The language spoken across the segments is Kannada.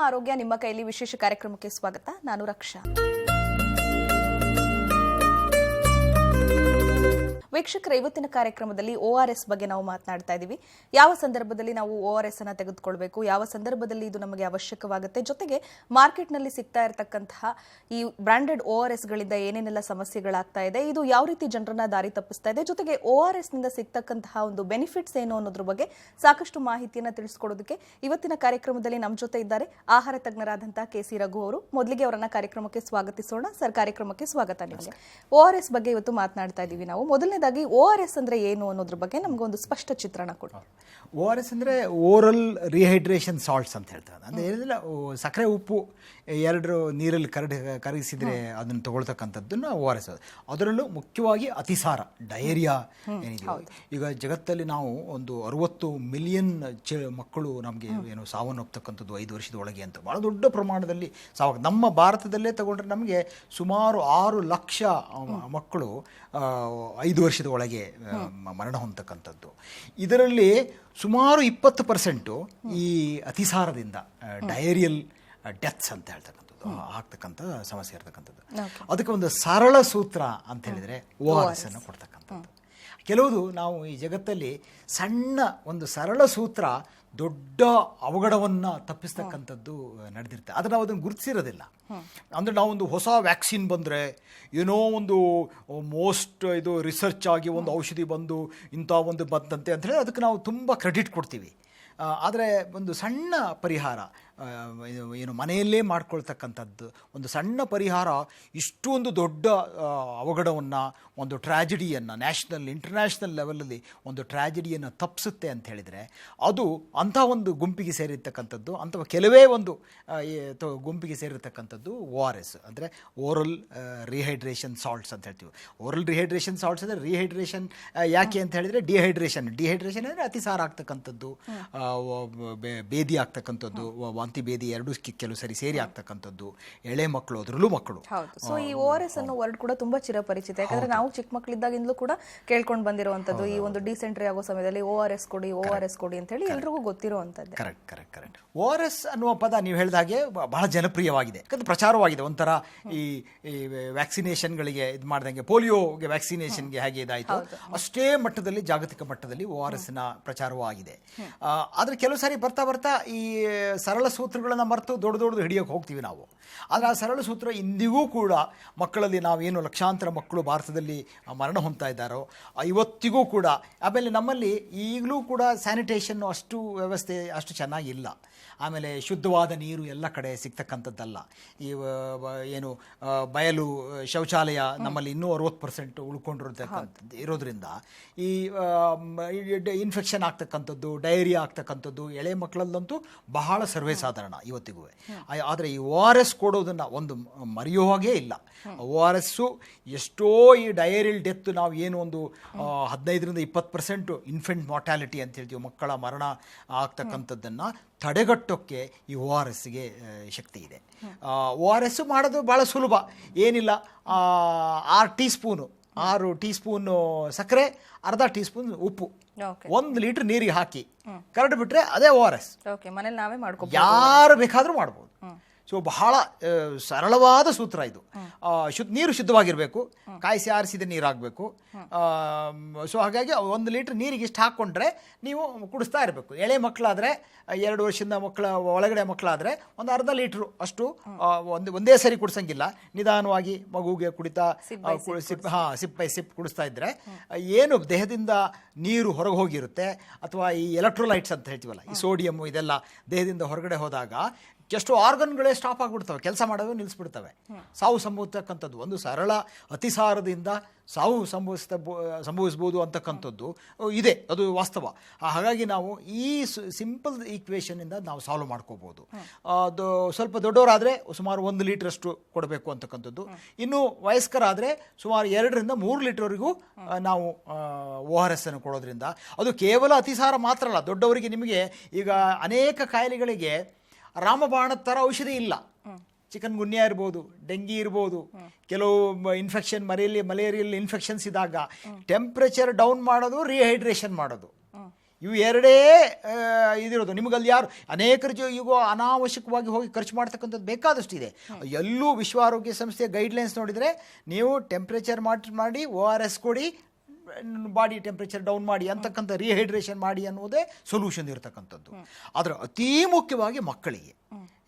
ಆರೋಗ್ಯ ನಿಮ್ಮ ಕೈಯಲ್ಲಿ ವಿಶೇಷ ಕಾರ್ಯಕ್ರಮಕ್ಕೆ ಸ್ವಾಗತ. ನಾನು ರಕ್ಷಾ. ವೀಕ್ಷಕರ ಇವತ್ತಿನ ಕಾರ್ಯಕ್ರಮದಲ್ಲಿ ಓ ಆರ್ ಎಸ್ ಬಗ್ಗೆ ನಾವು ಮಾತನಾಡ್ತಾ ಇದ್ದೀವಿ ಯಾವ ಸಂದರ್ಭದಲ್ಲಿ ನಾವು ಒ ಆರ್ ಎಸ್ ಅನ್ನು ತೆಗೆದುಕೊಳ್ಬೇಕು? ಯಾವ ಸಂದರ್ಭದಲ್ಲಿ ಇದು ನಮಗೆ ಅವಶ್ಯಕವಾಗುತ್ತೆ? ಜೊತೆಗೆ ಮಾರ್ಕೆಟ್ನಲ್ಲಿ ಸಿಗ್ತಾ ಇರತಕ್ಕಂತಹ ಈ ಬ್ರಾಂಡೆಡ್ ಓ ಆರ್ ಎಸ್ ಗಳಿಂದ ಏನೇನೆಲ್ಲ ಸಮಸ್ಯೆಗಳಾಗ್ತಾ ಇದೆ? ಇದು ಯಾವ ರೀತಿ ಜನರನ್ನ ದಾರಿ ತಪ್ಪಿಸ್ತಾ ಇದೆ? ಜೊತೆಗೆ ಒ ಆರ್ ಎಸ್ನಿಂದ ಸಿಗ್ತಕ್ಕಂತಹ ಒಂದು ಬೆನಿಫಿಟ್ಸ್ ಏನು ಅನ್ನೋದ್ರ ಬಗ್ಗೆ ಸಾಕಷ್ಟು ಮಾಹಿತಿಯನ್ನು ತಿಳಿಸ್ಕೊಡೋದಕ್ಕೆ ಇವತ್ತಿನ ಕಾರ್ಯಕ್ರಮದಲ್ಲಿ ನಮ್ಮ ಜೊತೆ ಇದ್ದಾರೆ ಆಹಾರ ತಜ್ಞರಾದಂತಹ ಕೆ ಸಿ ರಘು ಅವರು. ಮೊದಲಿಗೆ ಅವರನ್ನ ಕಾರ್ಯಕ್ರಮಕ್ಕೆ ಸ್ವಾಗತಿಸೋಣ. ಸರ್ ಕಾರ್ಯಕ್ರಮಕ್ಕೆ ಸ್ವಾಗತ ನಿಮಗೆ. ಒ ಆರ್ ಎಸ್ ಬಗ್ಗೆ ಇವತ್ತು ಮಾತನಾಡ್ತಾ ಇದ್ದೀವಿ ನಾವು. ಮೊದಲನೇದಾಗಿ ಒ ಆರ್ ಎಸ್ ಅಂದ್ರೆ ಏನು ಅನ್ನೋದ್ರ ಬಗ್ಗೆ ನಮ್ಗೆ ಒಂದು ಸ್ಪಷ್ಟ ಚಿತ್ರಣ ಕೊಡಿ. ಓ ಆರ್ ಎಸ್ ಅಂದರೆ ಓರಲ್ ರಿಹೈಡ್ರೇಷನ್ ಸಾಲ್ಟ್ಸ್ ಅಂತ ಹೇಳ್ತಾರೆ. ಅಂದರೆ ಏನಿಲ್ಲ ಸಕ್ಕರೆ ಉಪ್ಪು ಎರಡು ನೀರಲ್ಲಿ ಕರಡಿ ಕರಗಿಸಿದ್ರೆ ಅದನ್ನು ತಗೊಳ್ತಕ್ಕಂಥದ್ದನ್ನು ಎಸ್ ಅದರಲ್ಲೂ ಮುಖ್ಯವಾಗಿ ಅತಿಸಾರ ಡಯೇರಿಯಾ ಏನಿದೆಯೋ. ಈಗ ಜಗತ್ತಲ್ಲಿ ನಾವು ಒಂದು ಅರುವತ್ತು ಮಿಲಿಯನ್ ಚ ಮಕ್ಕಳು ನಮಗೆ ಏನು ಸಾವನ್ನಪ್ಪತಕ್ಕಂಥದ್ದು ಐದು ವರ್ಷದ ಒಳಗೆ ಅಂತ. ಭಾಳ ದೊಡ್ಡ ಪ್ರಮಾಣದಲ್ಲಿ ಸಾವ ನಮ್ಮ ಭಾರತದಲ್ಲೇ ತಗೊಂಡ್ರೆ ನಮಗೆ ಸುಮಾರು ಆರು ಲಕ್ಷ ಮಕ್ಕಳು ಐದು ವರ್ಷದ ಒಳಗೆ ಮರಣ ಹೊಂದತಕ್ಕಂಥದ್ದು. ಇದರಲ್ಲಿ ಸುಮಾರು ಇಪ್ಪತ್ತು ಪರ್ಸೆಂಟು ಈ ಅತಿಸಾರದಿಂದ ಡಯರಿಯಲ್ ಡೆತ್ಸ್ ಅಂತ ಹೇಳ್ತಕ್ಕಂಥದ್ದು ಆಗ್ತಕ್ಕಂಥ ಸಮಸ್ಯೆ ಇರ್ತಕ್ಕಂಥದ್ದು. ಅದಕ್ಕೆ ಒಂದು ಸರಳ ಸೂತ್ರ ಅಂತ ಹೇಳಿದರೆ ಓ ಆರ್ ಎಸ್ ಅನ್ನು ಕೊಡ್ತಕ್ಕಂಥದ್ದು ಕೆಲವುದು ನಾವು ಈ ಜಗತ್ತಲ್ಲಿ ಸಣ್ಣ ಒಂದು ಸರಳ ಸೂತ್ರ ದೊಡ್ಡ ಅವಘಡವನ್ನು ತಪ್ಪಿಸ್ತಕ್ಕಂಥದ್ದು ನಡೆದಿರುತ್ತೆ. ಆದರೆ ನಾವು ಅದನ್ನು ಗುರುತಿಸಿರೋದಿಲ್ಲ. ಅಂದರೆ ನಾವೊಂದು ಹೊಸ ವ್ಯಾಕ್ಸಿನ್ ಬಂದರೆ ಏನೋ ಒಂದು ಮೋಸ್ಟ್ ಇದು ರಿಸರ್ಚ್ ಆಗಿ ಒಂದು ಔಷಧಿ ಬಂದು ಇಂಥ ಒಂದು ಬಂತಂತೆ ಅಂತ ಹೇಳಿ ಅದಕ್ಕೆ ನಾವು ತುಂಬ ಕ್ರೆಡಿಟ್ ಕೊಡ್ತೀವಿ. ಆದರೆ ಒಂದು ಸಣ್ಣ ಪರಿಹಾರ ಏನು ಮನೆಯಲ್ಲೇ ಮಾಡ್ಕೊಳ್ತಕ್ಕಂಥದ್ದು. ಒಂದು ಸಣ್ಣ ಪರಿಹಾರ ಇಷ್ಟೊಂದು ದೊಡ್ಡ ಅವಘಡವನ್ನು ಒಂದು ಟ್ರ್ಯಾಜಿಡಿಯನ್ನು ನ್ಯಾಷನಲ್ ಇಂಟರ್ನ್ಯಾಷನಲ್ ಲೆವೆಲಲ್ಲಿ ಒಂದು ಟ್ರ್ಯಾಜಿಡಿಯನ್ನು ತಪ್ಪಿಸುತ್ತೆ ಅಂತ ಹೇಳಿದರೆ ಅದು ಅಂಥ ಒಂದು ಗುಂಪಿಗೆ ಸೇರಿರ್ತಕ್ಕಂಥದ್ದು ಅಥವಾ ಕೆಲವೇ ಒಂದು ಗುಂಪಿಗೆ ಸೇರಿರ್ತಕ್ಕಂಥದ್ದು ಓ ಆರ್ ಎಸ್ ಅಂದರೆ ಓರಲ್ ರಿಹೈಡ್ರೇಷನ್ ಸಾಲ್ಟ್ಸ್ ಅಂತ ಹೇಳ್ತೀವಿ. ಓರಲ್ ರಿಹೈಡ್ರೇಷನ್ ಸಾಲ್ಟ್ಸ್ ಅಂದರೆ ರಿಹೈಡ್ರೇಷನ್ ಯಾಕೆ ಅಂತ ಹೇಳಿದರೆ ಡಿಹೈಡ್ರೇಷನ್ ಡಿಹೈಡ್ರೇಷನ್ ಅಂದರೆ ಅತಿಸಾರ ಆಗ್ತಕ್ಕಂಥದ್ದು ಬೇದಿ ಆಗ್ತಕ್ಕಂಥದ್ದು ವಾಂತಿ ಬೇದಿ ಎರಡು ಕೆಲವು ಸರಿ ಸೇರಿ ಆಗ್ತಕ್ಕಂಥದ್ದು. ಎಳೆ ಮಕ್ಕಳು ಅದರಲ್ಲೂ ಮಕ್ಕಳು ಹೌದು. ಸೊ ಈ ಓ ಆರ್ ಎಸ್ ಅನ್ನೋ ವರ್ಡ್ ಕೂಡ ತುಂಬಾ ಚಿರಪರಿಚಿತ. ಯಾಕಂದ್ರೆ ನಾವು ಚಿಕ್ಕ ಮಕ್ಕಳಿದ್ದಾಗಿಂದಲೂ ಕೂಡ ಕೇಳ್ಕೊಂಡು ಬಂದಿರುವಂತದ್ದು ಈ ಒಂದು ಡಿಸೆಂಟ್ರಿ ಆಗೋ ಸಮಯದಲ್ಲಿ ಓ ಆರ್ ಎಸ್ ಕೊಡಿ ಓ ಆರ್ ಎಸ್ ಕೊಡಿ ಅಂತ ಹೇಳಿ ಎಲ್ರಿಗೂ ಗೊತ್ತಿರುವಂತದ್ದು correct correct correct O R S ಅನ್ನುವ ಪದ ನೀವು ಹೇಳಿದಾಗೆ ಹಾಗೆ ಬಹಳ ಜನಪ್ರಿಯವಾಗಿದೆ. ಯಾಕಂದ್ರೆ ಪ್ರಚಾರವಾಗಿದೆ. ಒಂಥರ ಈ ಈ ವ್ಯಾಕ್ಸಿನೇಷನ್ಗಳಿಗೆ ಇದು ಮಾಡ್ದಂಗೆ ಪೋಲಿಯೋಗೆ ವ್ಯಾಕ್ಸಿನೇಷನ್ಗೆ ಹೇಗೆ ಇದಾಯಿತು ಅಷ್ಟೇ ಮಟ್ಟದಲ್ಲಿ ಜಾಗತಿಕ ಮಟ್ಟದಲ್ಲಿ ಓ ಆರ್ ಎಸ್ನ ಪ್ರಚಾರವೂ ಆಗಿದೆ ಆದ್ರೆ ಕೆಲವು ಸಾರಿ ಬರ್ತಾ ಬರ್ತಾ ಈ ಸರಳ ಸೂತ್ರಗಳನ್ನು ಮರೆತು ದೊಡ್ಡ ದೊಡ್ಡದು ಹಿಡಿಯೋಕೆ ಹೋಗ್ತೀವಿ ನಾವು. ಆದರೆ ಆ ಸರಳ ಸೂತ್ರ ಇಂದಿಗೂ ಕೂಡ ಮಕ್ಕಳಲ್ಲಿ ನಾವೇನು ಲಕ್ಷಾಂತರ ಮಕ್ಕಳು ಭಾರತದಲ್ಲಿ ಮರಣ ಹೊಂತಾ ಇದ್ದಾರೋ ಇವತ್ತಿಗೂ ಕೂಡ, ಆಮೇಲೆ ನಮ್ಮಲ್ಲಿ ಈಗಲೂ ಕೂಡ ಸ್ಯಾನಿಟೇಷನ್ ಅಷ್ಟು ವ್ಯವಸ್ಥೆ ಅಷ್ಟು ಚೆನ್ನಾಗಿಲ್ಲ. ಆಮೇಲೆ ಶುದ್ಧವಾದ ನೀರು ಎಲ್ಲ ಕಡೆ ಸಿಗ್ತಕ್ಕಂಥದ್ದಲ್ಲ. ಈ ಏನು ಬಯಲು, ಶೌಚಾಲಯ ನಮ್ಮಲ್ಲಿ ಇನ್ನೂ ಅರವತ್ತು ಪರ್ಸೆಂಟ್ ಉಳ್ಕೊಂಡಿರ್ತಕ್ಕಂಥದ್ದು ಇರೋದ್ರಿಂದ, ಈ ಇನ್ಫೆಕ್ಷನ್ ಆಗ್ತಕ್ಕಂಥದ್ದು ಡಯರಿಯಾ ಆಗ್ತಕ್ಕಂಥದ್ದು, ಎಳೆ ಮಕ್ಕಳಲ್ಲಂತೂ ಬಹಳ ಸರ್ವೇ ಸಾಧಾರಣ ಇವತ್ತಿಗೂ. ಆದರೆ ಈ ಓ ಆರ್ ಎಸ್ ಕೊಡೋದನ್ನು ಒಂದು ಮರೆಯೋ ಹಾಗೇ ಇಲ್ಲ. ಓ ಆರ್ ಎಸ್ಸು ಎಷ್ಟೋ ಈ ಡಯರಿಲ್ ಡೆತ್ ನಾವು ಏನು ಒಂದು ಹದಿನೈದರಿಂದ ಇಪ್ಪತ್ತು ಪರ್ಸೆಂಟು ಇನ್ಫೆಂಟ್ ಮಾರ್ಟ್ಯಾಲಿಟಿ ಅಂತ ಹೇಳ್ತೀವಿ ಮಕ್ಕಳ ಮರಣ ಆಗ್ತಕ್ಕಂಥದ್ದನ್ನು ತಡೆಗಟ್ಟೋಕ್ಕೆ ಈ ಓ ಆರ್ ಎಸ್ಗೆ ಶಕ್ತಿ ಇದೆ. ಓ ಆರ್ ಎಸ್ಸು ಮಾಡೋದು ಭಾಳ ಸುಲಭ. ಏನಿಲ್ಲ ಆರು ಟೀ ಸ್ಪೂನು ಆರು ಟೀ ಸ್ಪೂನು ಸಕ್ಕರೆ ಅರ್ಧ ಟೀ ಸ್ಪೂನ್ ಉಪ್ಪು. ಒಂದು ಲೀಟರ್ ನೀರಿಗೆ ಹಾಕಿ. ಕರಡು ಬಿಟ್ರೆ ಅದೇ ಓ ಆರ್ ಎಸ್ ಓಕೆ ಮನೇಲಿ ನಾವೇ ಮಾಡ್ಕೋ ಯಾರು ಬೇಕಾದರೂ ಮಾಡ್ಬೋದು. ಸೊ ಬಹಳ ಸರಳವಾದ ಸೂತ್ರ ಇದು. ಶುದ್ಧ ನೀರು ಶುದ್ಧವಾಗಿರಬೇಕು. ಕಾಯಿಸಿ ಆರಿಸಿದ ನೀರಾಗಬೇಕು. ಸೊ ಹಾಗಾಗಿ ಒಂದು ಲೀಟ್ರ್ ನೀರಿಗೆ ಇಷ್ಟು ಹಾಕ್ಕೊಂಡ್ರೆ ನೀವು ಕುಡಿಸ್ತಾ ಇರಬೇಕು. ಎಳೆ ಮಕ್ಕಳಾದರೆ ಎರಡು ವರ್ಷದ ಮಕ್ಕಳ ಒಳಗಡೆ ಮಕ್ಕಳಾದರೆ ಒಂದು ಅರ್ಧ ಲೀಟ್ರು ಅಷ್ಟು ಒಂದು ಒಂದೇ ಸರಿ ಕುಡಿಸಂಗಿಲ್ಲ. ನಿಧಾನವಾಗಿ ಮಗುಗೆ ಕುಡಿತಾ ಸಿಪ್ ಹಾಂ ಸಿಪ್ ಬೈ ಸಿಪ್ ಕುಡಿಸ್ತಾ ಇದ್ದರೆ ಏನು ದೇಹದಿಂದ ನೀರು ಹೊರಗೆ ಹೋಗಿರುತ್ತೆ ಅಥವಾ ಈ ಎಲೆಕ್ಟ್ರೋಲೈಟ್ಸ್ ಅಂತ ಹೇಳ್ತೀವಲ್ಲ ಈ ಸೋಡಿಯಮ್ಮು ಇದೆಲ್ಲ ದೇಹದಿಂದ ಹೊರಗಡೆ ಹೋದಾಗ ಎಷ್ಟೋ ಆರ್ಗನ್ಗಳೇ ಸ್ಟಾಪ್ ಆಗಿಬಿಡ್ತವೆ ಕೆಲಸ ಮಾಡೋದು ನಿಲ್ಲಿಸ್ಬಿಡ್ತವೆ ಸಾವು ಸಂಭವಿಸ್ತಕ್ಕಂಥದ್ದು ಒಂದು ಸರಳ ಅತಿಸಾರದಿಂದ ಸಾವು ಸಂಭವಿಸ್ತ ಸಂಭವಿಸ್ಬೋದು ಅಂತಕ್ಕಂಥದ್ದು ಇದೆ ಅದು ವಾಸ್ತವ. ಹಾಗಾಗಿ ನಾವು ಈ ಸಿಂಪಲ್ ಈಕ್ವೇಷನಿಂದ ನಾವು ಸಾಲ್ವ್ ಮಾಡ್ಕೋಬೋದು. ಅದು ಸ್ವಲ್ಪ ದೊಡ್ಡವರಾದರೆ ಸುಮಾರು ಒಂದು ಲೀಟ್ರಷ್ಟು ಕೊಡಬೇಕು ಅಂತಕ್ಕಂಥದ್ದು. ಇನ್ನು ವಯಸ್ಕರಾದರೆ ಸುಮಾರು ಎರಡರಿಂದ ಮೂರು ಲೀಟ್ರ್ವರೆಗೂ ನಾವು ಓ ಆರ್ ಎಸ್ ಅನ್ನು ಕೊಡೋದ್ರಿಂದ. ಅದು ಕೇವಲ ಅತಿಸಾರ ಮಾತ್ರ ಅಲ್ಲ ದೊಡ್ಡವರಿಗೆ ನಿಮಗೆ ಈಗ ಅನೇಕ ಕಾಯಿಲೆಗಳಿಗೆ ರಾಮಬಾಣದ ಥರ ಔಷಧಿ ಇಲ್ಲ. ಚಿಕನ್ ಗುನ್ಯಾ ಇರ್ಬೋದು, ಡೆಂಗಿ ಇರ್ಬೋದು, ಕೆಲವು ಇನ್ಫೆಕ್ಷನ್ ಮರೆಯಲ್ಲಿ ಮಲೇರಿಯಲ್ ಇನ್ಫೆಕ್ಷನ್ಸ್ ಇದ್ದಾಗ ಟೆಂಪ್ರೇಚರ್ ಡೌನ್ ಮಾಡೋದು ರಿಹೈಡ್ರೇಷನ್ ಮಾಡೋದು. ಇವು ಎರಡೇ ಇದಿರೋದು ಇದಿರೋದು. ನಿಮಗಲ್ಲಿ ಯಾರು, ಅನೇಕರ ಈಗ ಅನಾವಶ್ಯಕವಾಗಿ ಹೋಗಿ ಖರ್ಚು ಮಾಡ್ತಕ್ಕಂಥದ್ದು ಬೇಕಾದಷ್ಟು ಇದೆ ಎಲ್ಲೂ ವಿಶ್ವ ಆರೋಗ್ಯ ಸಂಸ್ಥೆಯ ಗೈಡ್ಲೈನ್ಸ್ ನೋಡಿದರೆ ನೀವು ಟೆಂಪ್ರೇಚರ್ ಮಾಡಿ ಮಾಡಿ ಒ ಆರ್ ಎಸ್ ಕೊಡಿ ಬಾಡಿ ಟೆಂಪ್ರೇಚರ್ ಡೌನ್ ಮಾಡಿ ಅಂತಕ್ಕಂಥ ರಿಹೈಡ್ರೇಷನ್ ಮಾಡಿ ಅನ್ನೋದೇ ಸೊಲ್ಯೂಷನ್ ಇರತಕ್ಕಂಥದ್ದು. ಆದರೆ ಅತೀ ಮುಖ್ಯವಾಗಿ ಮಕ್ಕಳಿಗೆ.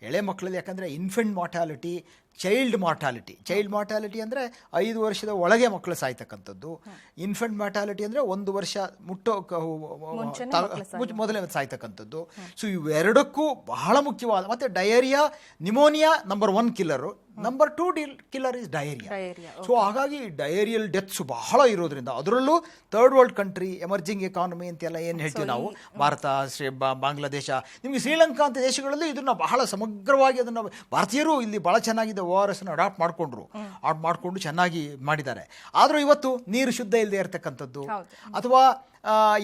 ಎಳೆ ಮಕ್ಕಳಲ್ಲಿ ಯಾಕಂದರೆ infant mortality child mortality child mortality ಅಂದರೆ ಐದು ವರ್ಷದ ಒಳಗೆ ಮಕ್ಕಳು ಸಾಯ್ತಕ್ಕಂಥದ್ದು. ಇನ್ಫೆಂಟ್ ಮಾರ್ಟಾಲಿಟಿ ಅಂದರೆ ಒಂದು ವರ್ಷ ಮುಟ್ಟೋ ಮೊದಲೇ ಸಾಯ್ತಕ್ಕಂಥದ್ದು. ಸೊ ಇವೆರಡಕ್ಕೂ ಬಹಳ ಮುಖ್ಯವಾದ ಮತ್ತು diarrhoea pneumonia number one killer number two dill killer is diarrhoea so ಹಾಗಾಗಿ ಡಯೇರಿಯಲ್ ಡೆತ್ಸ್ ಬಹಳ ಇರೋದ್ರಿಂದ ಅದರಲ್ಲೂ third world country emerging economy ಅಂತೆಲ್ಲ ಏನು ಹೇಳ್ತೀವಿ ನಾವು? ಭಾರತ ಶ್ರೀ ಬಾಂಗ್ಲಾದೇಶ. ನಿಮಗೆ ಶ್ರೀಲಂಕಾ ಅಂತ ದೇಶಗಳಲ್ಲಿ ಇದನ್ನು ಬಹಳ ಸಮಗ್ರವಾಗಿ ಅದನ್ನು ಭಾರತೀಯರು ಇಲ್ಲಿ ಭಾಳ ಚೆನ್ನಾಗಿದೆ ಓ ಆರ್ ಎಸ್ನ ಅಡಾಪ್ಟ್ ಮಾಡಿಕೊಂಡ್ರು. ಅಡಾಪ್ಟ್ ಮಾಡಿಕೊಂಡು ಚೆನ್ನಾಗಿ ಮಾಡಿದ್ದಾರೆ. ಆದರೂ ಇವತ್ತು ನೀರು ಶುದ್ಧ ಇಲ್ಲದೆ ಇರತಕ್ಕಂಥದ್ದು ಅಥವಾ